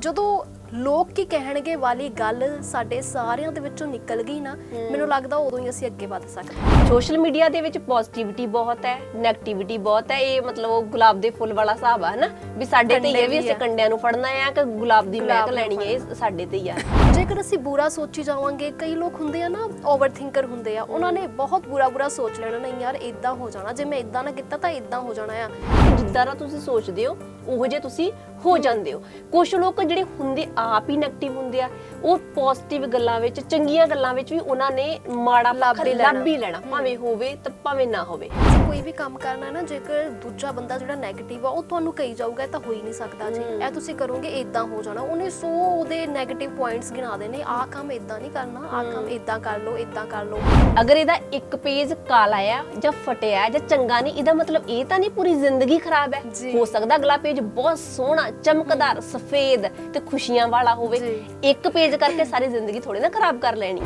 ਜਦੋਂ ਲੋਕ ਕੀ ਕਹਿਣਗੇ ਵਾਲੀ ਗੱਲ ਸਾਡੇ ਸਾਰਿਆਂ ਦੇ ਵਿੱਚੋਂ ਨਿਕਲ ਗਈ ਨਾ ਮੈਨੂੰ ਲੱਗਦਾ ਉਦੋਂ ਹੀ ਅਸੀਂ ਅੱਗੇ ਵੱਧ ਸਕਦੇ ਹਾਂ। ਸੋਸ਼ਲ ਮੀਡੀਆ ਦੇ ਵਿੱਚ ਪੋਜ਼ਿਟਿਵਿਟੀ ਬਹੁਤ ਹੈ 네ਗੇਟਿਵਿਟੀ ਬਹੁਤ ਹੈ ਇਹ ਮਤਲਬ ਉਹ ਗੁਲਾਬ ਦੇ ਫੁੱਲ ਵਾਲਾ ਹਿਸਾਬ ਆ ਹਨਾ ਵੀ ਸਾਡੇ ਤੇ ਹੀ ਕੰਡੇ ਹੈ ਵੀ ਅਸੀਂ। ਕੰਡਿਆਂ ਨੂੰ ਫੜਨਾ ਹੈ ਕਿ ਗੁਲਾਬ ਦੀ ਮਹਿਕ ਨੂੰ ਲੈਣੀ ਹੈ ਇਹ ਸਾਡੇ ਤੇ ਹੀ ਆ ਜੇਕਰ ਅਸੀਂ ਬੁਰਾ ਸੋਚੀ ਜਾਵਾਂਗੇ ਕਈ ਲੋਕ ਹੁੰਦੇ ਆ ਨਾ ਓਵਰਥਿੰਕਰ ਹੁੰਦੇ ਆ ਉਹਨਾਂ ਨੇ ਬਹੁਤ ਬੁਰਾ ਬੁਰਾ ਸੋਚ ਲੈਣਾ ਨਹੀਂ ਯਾਰ ਇਦਾਂ ਹੋ ਜਾਣਾ ਜੇ ਮੈਂ ਇਦਾਂ ਨਾ ਕੀਤਾ ਤਾਂ ਇਦਾਂ ਹੋ ਜਾਣਾ ਆ ਜਿੱਦਾਂ ਦਾ ਤੁਸੀਂ ਸੋਚਦੇ ਹੋ ਉਹੋ ਜੇ ਤੁਸੀਂ ਹੋ ਜਾਂਦੇ ਹੋ। ਕੁਝ ਲੋਕ ਜਿਹੜੇ ਹੁੰਦੇ ਆਪ ਹੀ 네ਗੇਟਿਵ ਹੁੰਦੇ ਆ ਉਹ ਪੋਜ਼ਿਟਿਵ ਗੱਲਾਂ ਵਿੱਚ ਚੰਗੀਆਂ ਗੱਲਾਂ ਵਿੱਚ ਵੀ ਉਹਨਾਂ ਨੇ ਮਾੜਾ ਲੱਭ ਹੀ ਲੈਣਾ। ਭਾਵੇਂ ਹੋਵੇ ਤਾਂ ਭਾਵੇਂ ਨਾ ਹੋਵੇ। ਕੋਈ ਵੀ ਕੰਮ ਕਰਨਾ ਨਾ ਜੇਕਰ ਦੂਜਾ ਬੰਦਾ ਜਿਹੜਾ 네ਗੇਟਿਵ ਆ ਉਹ ਤੁਹਾਨੂੰ ਕਹੀ ਜਾਊਗਾ ਤਾਂ ਹੋ ਨਹੀਂ ਸਕਦਾ ਜੀ। ਇਹ ਤੁਸੀਂ ਕਰੋਗੇ ਇਦਾਂ ਹੋ ਜਾਣਾ। ਉਹਨੇ ਸੋ ਉਹਦੇ 네ਗੇਟਿਵ ਪੁਆਇੰਟਸ ਗਿਣਾ ਦੇਣੇ। ਆ ਕੰਮ ਇਦਾਂ ਨਹੀਂ ਕਰਨਾ ਆ ਕੰਮ ਇਦਾਂ ਕਰ ਲਓ ਇਦਾਂ ਕਰ ਲਓ। ਅਗਰ ਇਹਦਾ ਇੱਕ ਪੇਜ ਕਾਲਾ ਆ ਜਾਂ ਫਟਿਆ ਜਾਂ ਚੰਗਾ ਨਹੀਂ ਇਹਦਾ ਮਤਲਬ ਇਹ ਤਾਂ ਨਹੀਂ ਪੂਰੀ ਜ਼ਿੰਦਗੀ ਖਰਾਬ ਹੈ। ਹੋ ਸਕਦਾ ਅਗਲਾ ਪੇਜ ਬਹੁਤ ਸੋਹਣਾ ਚਮਕਦਾਰ ਸਫੇਦ ਤੇ ਖੁਸ਼ੀਆਂ ਵਾਲਾ ਹੋਵੇ। ਇੱਕ ਪੇਜ ਕਰਕੇ ਸਾਰੀ ਜ਼ਿੰਦਗੀ ਥੋੜੇ ਨਾ ਖਰਾਬ ਕਰ ਲੈਣੀ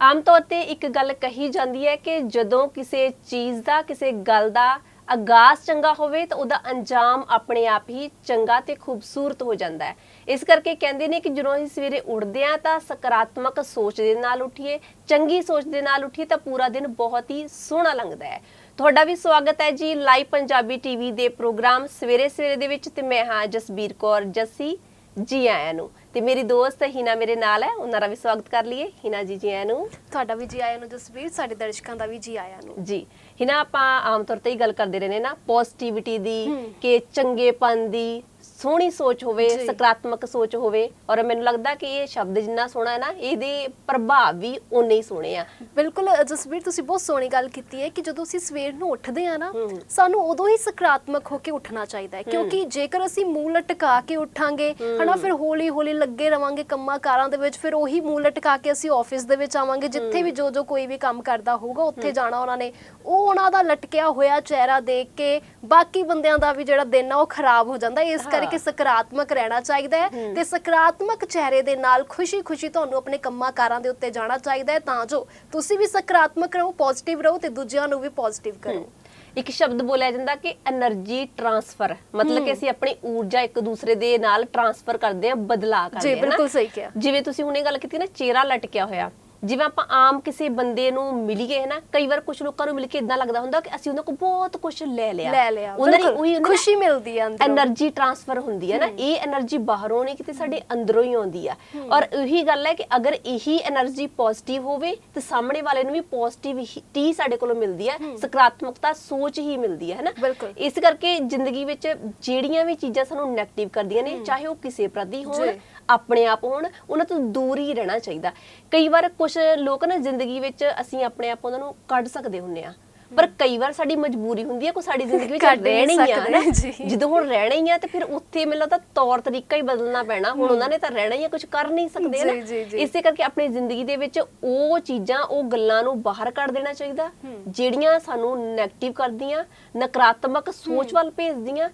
ਆਮ ਤੌਰ ਤੇ ਇੱਕ ਗੱਲ ਕਹੀ ਜਾਂਦੀ ਹੈ ਕਿ ਜਦੋਂ ਕਿਸੇ ਚੀਜ਼ ਦਾ, ਕਿਸੇ ਗੱਲ ਦਾ ਆਗਾਜ਼ ਚੰਗਾ ਹੋਵੇ ਤਾਂ ਉਹਦਾ ਅੰਜਾਮ ਆਪਣੇ ਆਪ ਹੀ ਚੰਗਾ ਤੇ ਖੂਬਸੂਰਤ ਹੋ ਜਾਂਦਾ ਹੈ। ਇਸ ਕਰਕੇ ਕਹਿੰਦੇ ਨੇ ਕਿ ਜਦੋਂ ਅਸੀਂ ਸਵੇਰੇ ਉੱਠਦੇ ਹਾਂ ਤਾਂ ਸਕਾਰਾਤਮਕ ਸੋਚ ਦੇ ਨਾਲ ਉੱਠੀਏ, ਚੰਗੀ ਸੋਚ ਦੇ ਨਾਲ ਉੱਠੀਏ ਤਾਂ ਪੂਰਾ ਦਿਨ ਬਹੁਤ ਹੀ ਸੋਹਣਾ ਲੰਘਦਾ ਹੈ। ਤੁਹਾਡਾ ਵੀ ਸਵਾਗਤ ਹੈ ਜੀ ਲਾਈਵ ਪੰਜਾਬੀ ਟੀਵੀ ਦੇ ਪ੍ਰੋਗਰਾਮ ਸਵੇਰੇ ਸਵੇਰੇ ਦੇ ਵਿੱਚ ਤੇ ਮੈਂ ਹਾਂ ਜਸਬੀਰ ਕੌਰ ਜੱਸੀ ਜੀ ਆਇਆਂ ਨੂੰ। ਤੇ ਮੇਰੀ ਦੋਸਤ ਹਿਨਾ ਮੇਰੇ ਨਾਲ ਹੈ ਉਹਨਾਂ ਦਾ ਵੀ ਸਵਾਗਤ ਕਰ ਲਈਏ। ਹਿਨਾ ਜੀ ਜੀ ਆਇਆਂ ਨੂੰ। ਤੁਹਾਡਾ ਵੀ ਜੀ ਆਇਆਂ ਨੂੰ ਜਸਵੀਰ ਸਾਡੇ ਦਰਸ਼ਕਾਂ ਦਾ ਵੀ ਜੀ ਆਇਆਂ ਨੂੰ। ਜੀ ਹਿਨਾ ਆਪਾਂ ਆਮ ਤੌਰ ਤੇ ਹੀ ਗੱਲ ਕਰਦੇ ਰਹਿੰਦੇ ਨਾ ਪੋਜ਼ਿਟਿਵਿਟੀ ਦੀ। ਕਿ ਚੰਗੇਪਨ ਦੀ ਸੋਹਣੀ ਸੋਚ ਹੋਵੇ ਜੀ। ਸਕਾਰਾਤਮਕ ਸੋਚ ਹੋਵੇ ਔਰ ਮੈਨੂੰ ਲੱਗਦਾ ਕਿ ਇਹ ਸ਼ਬਦ ਜਿੰਨਾ ਸੋਹਣਾ ਹੈ ਨਾ ਇਹਦੇ ਪ੍ਰਭਾਵ ਵੀ ਉਨੇ ਹੀ ਸੋਹਣੇ ਆ ਬਿਲਕੁਲ ਜਸਵੀਰ ਤੁਸੀਂ ਬਹੁਤ ਸੋਹਣੀ ਗੱਲ ਕੀਤੀ ਹੈ ਕਿ ਜਦੋਂ ਅਸੀਂ ਸਵੇਰ ਨੂੰ ਉੱਠਦੇ ਆ ਨਾ ਹਮ। ਸਾਨੂੰ ਉਦੋਂ ਹੀ ਸਕਾਰਾਤਮਕ ਹੋ ਕੇ ਉੱਠਣਾ ਚਾਹੀਦਾ ਹੈ ਕਿਉਂਕਿ ਜੇਕਰ ਅਸੀਂ ਮੂੰਹ ਲਟਕਾ ਕੇ ਉੱਠਾਂਗੇ ਹਨਾ ਫਿਰ ਹੌਲੀ ਹੌਲੀ ਲੱਗੇ ਰਵਾਂਗੇ ਕੰਮਾਂ ਕਾਰਾਂ ਦੇ ਵਿੱਚ ਫਿਰ ਉਹੀ ਮੂੰਹ ਲਟਕਾ ਕੇ ਅਸੀਂ ਆਫਿਸ ਦੇ ਵਿੱਚ ਆਵਾਂਗੇ ਜਿੱਥੇ ਵੀ ਜੋ ਜੋ ਕੋਈ ਵੀ ਕੰਮ ਕਰਦਾ ਹੋਊਗਾ ਉੱਥੇ ਜਾਣਾ ਉਹਨਾਂ ਨੇ ਉਹ ਉਹਨਾਂ ਦਾ ਲਟਕਿਆ ਹੋਇਆ ਚਿਹਰਾ ਦੇਖ ਕੇ ਬਾਕੀ ਬੰਦਿਆਂ ਦਾ ਵੀ ਜਿਹੜਾ ਦਿਨ ਆ ਉਹ ਖਰਾਬ ਹੋ ਜਾਂਦਾ ਹੈ। ਇਸ ਹਾਂ। ਕਿ ਸਕਾਰਾਤਮਕ ਰਹਿਣਾ ਚਾਹੀਦਾ ਹੈ ਤੇ ਸਕਾਰਾਤਮਕ ਚਿਹਰੇ ਦੇ ਨਾਲ ਖੁਸ਼ੀ-ਖੁਸ਼ੀ ਤੁਹਾਨੂੰ ਆਪਣੇ ਕੰਮਾਂ ਕਾਰਾਂ ਦੇ ਉੱਤੇ ਜਾਣਾ ਚਾਹੀਦਾ ਹੈ ਤਾਂ ਜੋ ਤੁਸੀਂ ਵੀ ਸਕਾਰਾਤਮਕ ਰਹੋ ਪੋਜ਼ਿਟਿਵ ਰਹੋ ਤੇ ਦੂਜਿਆਂ ਨੂੰ ਵੀ ਪੋਜ਼ਿਟਿਵ ਕਰੋ। ਇੱਕ ਸ਼ਬਦ ਬੋਲਿਆ ਜਾਂਦਾ ਕਿ એનર્ਜੀ ਟ੍ਰਾਂਸਫਰ ਮਤਲਬ ਕਿ ਅਸੀਂ ਆਪਣੀ ਊਰਜਾ ਇੱਕ ਦੂਸਰੇ ਦੇ ਨਾਲ ਟ੍ਰਾਂਸਫਰ ਕਰਦੇ ਆ ਬਦਲਾ ਕਰਦੇ ਆ ਜੀ ਬਿਲਕੁਲ ਸਹੀ ਕਿਹਾ। ਜਿਵੇਂ ਤੁਸੀਂ ਹੁਣੇ ਗੱਲ ਕੀਤੀ ਨਾ ਚਿਹਰਾ ਲਟਕਿਆ ਹੋਇਆ। ਜਿਵੇਂ ਆਪਾਂ ਆਮ ਕਿਸੇ ਬੰਦੇ ਨੂੰ ਮਿਲੀਏ ਹੈ ਨਾ ਕਈ ਵਾਰ ਕੁਝ ਲੋਕਾਂ ਨੂੰ ਮਿਲ ਕੇ ਇਦਾਂ ਲੱਗਦਾ ਹੁੰਦਾ ਕਿ ਅਸੀਂ ਉਹਨਾਂ ਕੋਲ ਬਹੁਤ ਕੁਝ ਲੈ ਲਿਆ। ਲੈ ਲਿਆ ਉਹਨਾਂ ਦੀ ਉਹੀ ਖੁਸ਼ੀ ਮਿਲਦੀ ਹੈ ਅੰਦਰੋਂ। એનર્ਜੀ ਟ੍ਰਾਂਸਫਰ ਹੁੰਦੀ ਹੈ ਨਾ ਇਹ એનર્ਜੀ ਬਾਹਰੋਂ ਨਹੀਂ ਕਿਤੇ ਸਾਡੇ ਅੰਦਰੋਂ ਹੀ ਆਉਂਦੀ ਆ। ਔਰ ਇਹੀ ਗੱਲ ਹੈ ਕਿ ਅਗਰ ਇਹੀ એનર્ਜੀ ਪੋਜ਼ਿਟਿਵ ਹੋਵੇ ਤੇ ਸਾਹਮਣੇ ਵਾਲੇ ਨੂੰ ਵੀ ਪੋਜ਼ਿਟਿਵ ਟੀ ਸਾਡੇ ਕੋਲੋਂ ਮਿਲਦੀ ਹੈ। ਸਕਾਰਾਤਮਕਤਾ ਸੋਚ ਹੀ ਮਿਲਦੀ ਹੈ ਹੈ ਨਾ ਇਸ ਕਰਕੇ ਜ਼ਿੰਦਗੀ ਵਿੱਚ ਜਿਹੜੀਆਂ ਵੀ ਚੀਜ਼ਾਂ ਸਾਨੂੰ ਨੈਗੇਟਿਵ ਕਰਦੀਆਂ ਨੇ ਚਾਹੇ ਉਹ ਕਿਸੇ ਪ੍ਰਤੀ ਹੋਣ ਆਪਣੇ ਆਪ ਹੋਣ ਉਹਨਾਂ ਤੋਂ ਦੂਰ ਹੀ ਰਹਿਣਾ ਚਾਹੀਦਾ। ਕਈ ਵਾਰ ਕੁਝ ਲੋਕ ਨਾ ਜ਼ਿੰਦਗੀ ਵਿੱਚ ਅਸੀਂ ਆਪਣੇ ਆਪ ਉਹਨਾਂ ਨੂੰ ਕੱਢ ਸਕਦੇ ਹੁੰਨੇ ਆ ਪਰ ਕਈ ਵਾਰ ਸਾਡੀ ਮਜਬੂਰੀ ਹੁੰਦੀ ਹੈ ਕੋਈ ਸਾਡੀ ਜ਼ਿੰਦਗੀ ਵਿੱਚ ਰਹਿਣਾ ਹੀ ਆ ਨਾ। ਜਦੋਂ ਹੁਣ ਰਹਿਣਾ ਹੀ ਆ ਤੇ ਫਿਰ ਉੱਥੇ ਮੈਨੂੰ ਲੱਗਦਾ ਤੌਰ ਤਰੀਕਾ ਹੀ ਬਦਲਣਾ ਪੈਣਾ। ਹੁਣ ਉਹਨਾਂ ਨੇ ਤਾਂ ਰਹਿਣਾ ਹੀ ਆ ਕੁਝ ਕਰ ਨਹੀਂ ਸਕਦੇ ਨਾ। ਇਸੇ ਕਰਕੇ ਆਪਣੀ ਜ਼ਿੰਦਗੀ ਦੇ ਵਿੱਚ ਉਹ ਚੀਜ਼ਾਂ ਉਹ ਗੱਲਾਂ ਨੂੰ ਬਾਹਰ ਕੱਢ ਦੇਣਾ ਚਾਹੀਦਾ। ਜਿਹੜੀਆਂ ਸਾਨੂੰ 네ਗੇਟਿਵ ਕਰਦੀਆਂ ਨਕਾਰਾਤਮਕ ਸੋਚ ਵੱਲ ਭੇਜਦੀਆਂ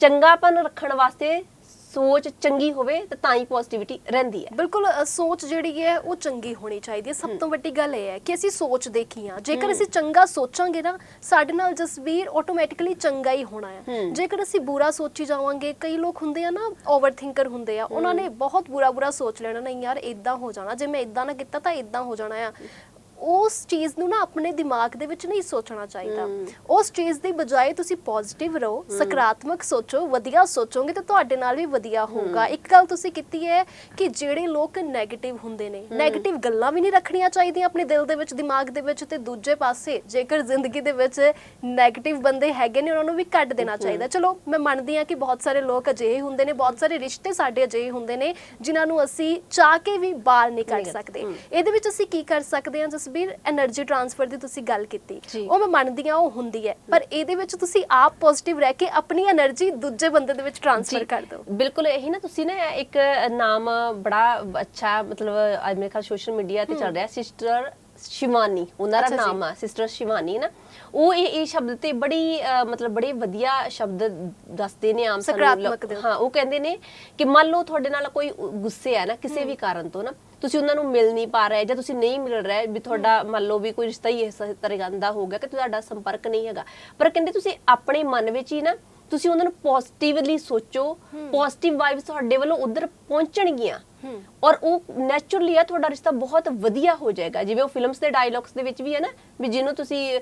ਚੰਗਾਪਨ ਰੱਖਣ ਵਾਸਤੇ ਸੋਚ ਚੰਗੀ ਹੋਵੇ ਤਾਂ ਤਾਂ ਹੀ ਪੋਜ਼ਿਟਿਵਿਟੀ ਰਹਿੰਦੀ ਹੈ। ਬਿਲਕੁਲ ਅ, ਸੋਚ ਜਿਹੜੀ ਹੈ ਉਹ ਚੰਗੀ ਹੋਣੀ ਚਾਹੀਦੀ ਹੈ। ਸਭ ਤੋਂ ਵੱਡੀ ਗੱਲ ਇਹ ਹੈ ਕਿ ਅਸੀਂ ਸੋਚ ਦੇਖੀ ਆ ਜੇਕਰ ਅਸੀਂ ਚੰਗਾ ਸੋਚਾਂਗੇ ਨਾ ਸਾਡੇ ਨਾਲ ਜਸਵੀਰ ਆਟੋਮੈਟਿਕਲੀ ਚੰਗਾ ਹੀ ਹੋਣਾ ਹੈ। ਹੂੰ। ਜੇਕਰ ਅਸੀਂ ਬੁਰਾ ਸੋਚੀ ਜਾਵਾਂਗੇ ਕਈ ਲੋਕ ਹੁੰਦੇ ਆ ਨਾ ਓਵਰਥਿੰਕਰ ਹੁੰਦੇ ਆ ਉਹਨਾਂ ਨੇ ਬਹੁਤ ਬੁਰਾ ਬੁਰਾ ਸੋਚ ਲੈਣਾ ਨਹੀਂ ਯਾਰ ਇਦਾਂ ਹੋ ਜਾਣਾ। ਜੇ ਮੈਂ ਇਦਾਂ ਨਾ ਕੀਤਾ ਤਾਂ ਇਦਾਂ ਹੋ ਜਾਣਾ ਆ। ਉਸ ਚੀਜ਼ ਨੂੰ ਨਾ ਆਪਣੇ ਦਿਮਾਗ ਦੇ ਵਿੱਚ ਨਹੀਂ ਸੋਚਣਾ ਚਾਹੀਦਾ। ਉਸ ਚੀਜ਼ ਦੀ ਬਜਾਏ ਤੁਸੀਂ ਪੋਜ਼ਿਟਿਵ ਰਹੋ ਸਕਾਰਾਤਮਕ ਸੋਚੋ ਵਧੀਆ ਸੋਚੋਗੇ ਤਾਂ ਤੁਹਾਡੇ ਨਾਲ ਵੀ ਵਧੀਆ ਹੋਊਗਾ। ਇੱਕ ਗੱਲ ਤੁਸੀਂ ਕੀਤੀ ਹੈ ਕਿ ਜਿਹੜੇ ਲੋਕ 네ਗੇਟਿਵ ਹੁੰਦੇ ਨੇ 네ਗੇਟਿਵ ਗੱਲਾਂ ਵੀ ਨਹੀਂ ਰੱਖਣੀਆਂ ਚਾਹੀਦੀਆਂ ਆਪਣੇ ਦਿਲ ਦੇ ਵਿੱਚ ਦਿਮਾਗ ਦੇ ਵਿੱਚ ਤੇ ਦੂਜੇ ਪਾਸੇ ਜੇਕਰ ਜ਼ਿੰਦਗੀ ਦੇ ਵਿੱਚ 네ਗੇਟਿਵ ਬੰਦੇ ਹੈਗੇ ਨੇ ਉਹਨਾਂ ਨੂੰ ਵੀ ਕੱਢ ਦੇਣਾ ਚਾਹੀਦਾ। ਚਲੋ ਮੈਂ ਮੰਨਦੀ ਹਾਂ ਕਿ ਬਹੁਤ ਸਾਰੇ ਲੋਕ ਅਜਿਹੇ ਹੁੰਦੇ ਨੇ ਬਹੁਤ ਸਾਰੇ ਰਿਸ਼ਤੇ ਸਾਡੇ ਅਜਿਹੇ ਹੁੰਦੇ ਨੇ ਜਿਨ੍ਹਾਂ ਨੂੰ ਅਸੀਂ ਚਾਹ ਕੇ ਵੀ ਬਾਹਰ ਨਹੀਂ ਕੱਢ ਸਕਦੇ। ਇਹਦੇ ਵਿੱਚ ਅਸੀਂ ਕੀ ਕਰ ਸਕਦੇ ਹਾਂ? ਜਿਸ ਜਸਬੀਰ એનર્ਜੀ ਟ੍ਰਾਂਸਫਰ ਦੀ ਤੁਸੀਂ ਗੱਲ ਕੀਤੀ। ਉਹ ਮੈਂ ਮੰਨਦੀ ਆ ਉਹ ਹੁੰਦੀ ਹੈ। ਪਰ ਇਹਦੇ ਵਿੱਚ ਤੁਸੀਂ ਆਪ ਪੋਜ਼ਿਟਿਵ ਰਹਿ ਕੇ ਆਪਣੀ એનર્ਜੀ ਦੂਜੇ ਬੰਦੇ ਦੇ ਵਿੱਚ ਟ੍ਰਾਂਸਫਰ ਕਰ ਦਿਓ। ਬਿਲਕੁਲ ਇਹੀ ਨਾ ਤੁਸੀਂ ਨਾ ਇੱਕ ਨਾਮ ਬੜਾ ਅੱਛਾ ਮਤਲਬ ਅੱਜ ਮੇਰੇ ਖਿਆਲ ਸੋਸ਼ਲ ਮੀਡੀਆ ਤੇ ਚੱਲ ਰਿਹਾ ਸਿਸਟਰ ਸ਼ਿਵਾਨੀ ਉਹਨਾਂ ਦਾ। ਨਾਮ ਆ ਸਿਸਟਰ ਸ਼ਿਵਾਨੀ ਨਾ। ਉਹ ਇਹ ਇਹ ਸ਼ਬਦ ਤੇ ਬੜੀ ਮਤਲਬ ਬੜੇ ਵਧੀਆ ਸ਼ਬਦ ਦੱਸਦੇ ਨੇ ਆਮ ਸਾਨੂੰ। ਹਾਂ ਉਹ ਕਹਿੰਦੇ ਨੇ ਕਿ ਮੰਨ ਲਓ ਤੁਹਾਡੇ ਨਾਲ ਕੋਈ ਗੁੱਸੇ ਆ ਨਾ ਕਿਸੇ ਵੀ ਕਾਰਨ ਤੋਂ ਨਾ ਤੁਸੀਂ ਉਹਨਾਂ ਨੂੰ ਮਿਲ ਨਹੀਂ ਪਾ ਰਹੇ ਜਾਂ ਤੁਸੀਂ ਨਹੀਂ ਮਿਲ ਰਹੇ ਵੀ ਤੁਹਾਡਾ ਮੰਨ ਲਓ ਵੀ ਕੋਈ ਰਿਸ਼ਤਾ ਹੀ ਇਸ ਤਰ੍ਹਾਂ ਦਾ ਹੋ ਗਿਆ ਕਿ ਤੁਹਾਡਾ ਸੰਪਰਕ ਨਹੀਂ ਹੈਗਾ। ਪਰ ਕਹਿੰਦੇ ਤੁਸੀਂ ਆਪਣੇ ਮਨ ਵਿੱਚ ਹੀ ਨਾ ਤੁਸੀਂ ਉਹਨਾਂ ਨੂੰ ਪੋਜ਼ਿਟਿਵਲੀ ਸੋਚੋ ਪੋਜ਼ਿਟਿਵ ਵਾਈਬਸ ਤੁਹਾਡੇ ਵੱਲੋਂ ਉਧਰ ਪਹੁੰਚਣਗੀਆਂ। ਔਰ ਉਹ ਨੇਚਰਲੀ ਆ ਤੁਹਾਡਾ ਰਿਸ਼ਤਾ ਬਹੁਤ ਵਧੀਆ ਹੋ ਜਾਏਗਾ। ਜਿਵੇਂ ਉਹ ਫਿਲਮਸ ਦੇ ਡਾਇਲੌਗਸ ਦੇ ਵਿੱਚ ਵੀ ਹੈ ਨਾ ਵੀ ਜਿਹਨੂੰ ਤੁਸੀਂ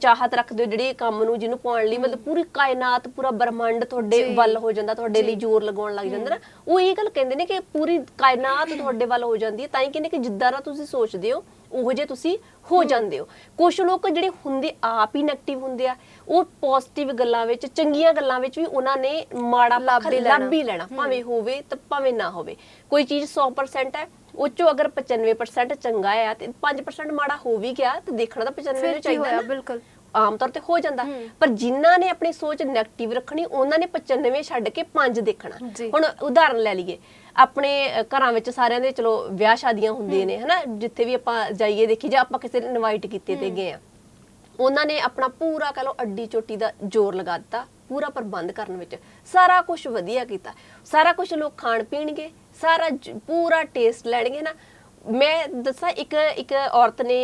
ਚਾਹਤ ਰੱਖਦੇ ਹੋ ਜਿਹੜੇ ਕੰਮ ਨੂੰ ਜਿਹਨੂੰ ਪਾਉਣ ਲਈ ਮਤਲਬ ਪੂਰੀ ਕਾਇਨਾਤ ਪੂਰਾ ਬ੍ਰਹਮੰਡ ਤੁਹਾਡੇ। ਵੱਲ ਹੋ ਜਾਂਦਾ ਤੁਹਾਡੇ ਲਈ ਜ਼ੋਰ ਲਗਾਉਣ ਲੱਗ ਜਾਂਦਾ ਨਾ। ਉਹ ਇਹ ਗੱਲ ਕਹਿੰਦੇ ਨੇ ਕਿ ਪੂਰੀ ਕਾਇਨਾਤ ਤੁਹਾਡੇ ਵੱਲ ਹੋ ਜਾਂਦੀ ਹੈ ਤਾਂ ਹੀ ਕਹਿੰਦੇ ਕਿ ਜਿੱਦਾਂ ਦਾ ਤੁਸੀਂ ਸੋਚਦੇ ਹੋ ਉਹੋ ਜੇ ਤੁਸੀਂ ਹੋ ਜਾਂਦੇ ਹੋ। ਕੁਝ ਲੋਕ ਜਿਹੜੇ ਹੁੰਦੇ ਆਪ ਹੀ ਨੈਗੇਟਿਵ ਹੁੰਦੇ ਆ ਉਹ ਪੋਜ਼ਿਟਿਵ ਗੱਲਾਂ ਵਿੱਚ ਚੰਗੀਆਂ ਗੱਲਾਂ ਵਿੱਚ ਵੀ ਉਹਨਾਂ ਨੇ ਮਾੜਾ ਲੱਭ ਪੱਖ ਹੀ ਲੈਣਾ। ਲੱਭ ਹੀ ਲੈਣਾ ਭਾਵੇਂ ਹੋਵੇ ਤਾਂ ਭਾਵੇਂ ਨਾ ਹੋਵੇ। ਕੋਈ ਚੀਜ਼ 100% ਹੈ ਉਹ ਚੋਂ ਅਗਰ 95% ਚੰਗਾ ਆ ਤੇ 5% ਮਾੜਾ ਹੋ ਵੀ ਗਿਆ ਤੇ ਦੇਖਣਾ ਤਾਂ 95 ਫਿਰ ਨੂੰ ਚਾਹੀਦਾ ਨਾ। ਬਿਲਕੁਲ। ਆਮ ਤੌਰ ਤੇ ਹੋ ਜਾਂਦਾ। ਪਰ ਜਿਨ੍ਹਾਂ ਨੇ ਆਪਣੀ ਸੋਚ 네ਗੇਟਿਵ ਰੱਖਣੀ ਉਹਨਾਂ ਨੇ 95 ਛੱਡ ਕੇ 5 ਦੇਖਣਾ। ਹੁਣ ਉਦਾਹਰਨ ਲੈ ਲਈਏ। ਆਪਣੇ ਘਰਾਂ ਵਿੱਚ ਸਾਰਿਆਂ ਦੇ ਚਲੋ ਵਿਆਹ ਸ਼ਾਦੀਆਂ ਹੁੰਦੀਆਂ ਨੇ, ਹਨਾ? ਜਿੱਥੇ ਵੀ ਆਪਾਂ ਜਾਈਏ ਦੇਖੀ ਜਾਂ ਆਪਾਂ ਕਿਸੇ ਇਨਵਾਈਟ ਕੀਤੇ ਤੇ ਗਏ ਆ। ਉਹਨਾਂ ਨੇ ਆਪਣਾ ਪੂਰਾ ਕਹ ਲਓ ਅੱਡੀ ਚੋਟੀ ਦਾ ਜ਼ੋਰ ਲਗਾ ਦਿੱਤਾ, ਪੂਰਾ ਪ੍ਰਬੰਧ ਕਰਨ ਵਿੱਚ। ਸਾਰਾ ਕੁਝ ਵਧੀਆ ਕੀਤਾ। ਸਾਰਾ ਕੁਝ ਲੋਕ ਖਾਣ ਪੀਣਗੇ, ਸਾਰਾ ਪੂਰਾ ਟੇਸਟ ਲੈਣਗੇ ਨਾ ਮੈਂ ਦੱਸਾਂ ਇੱਕ ਇੱਕ ਔਰਤ ਨੇ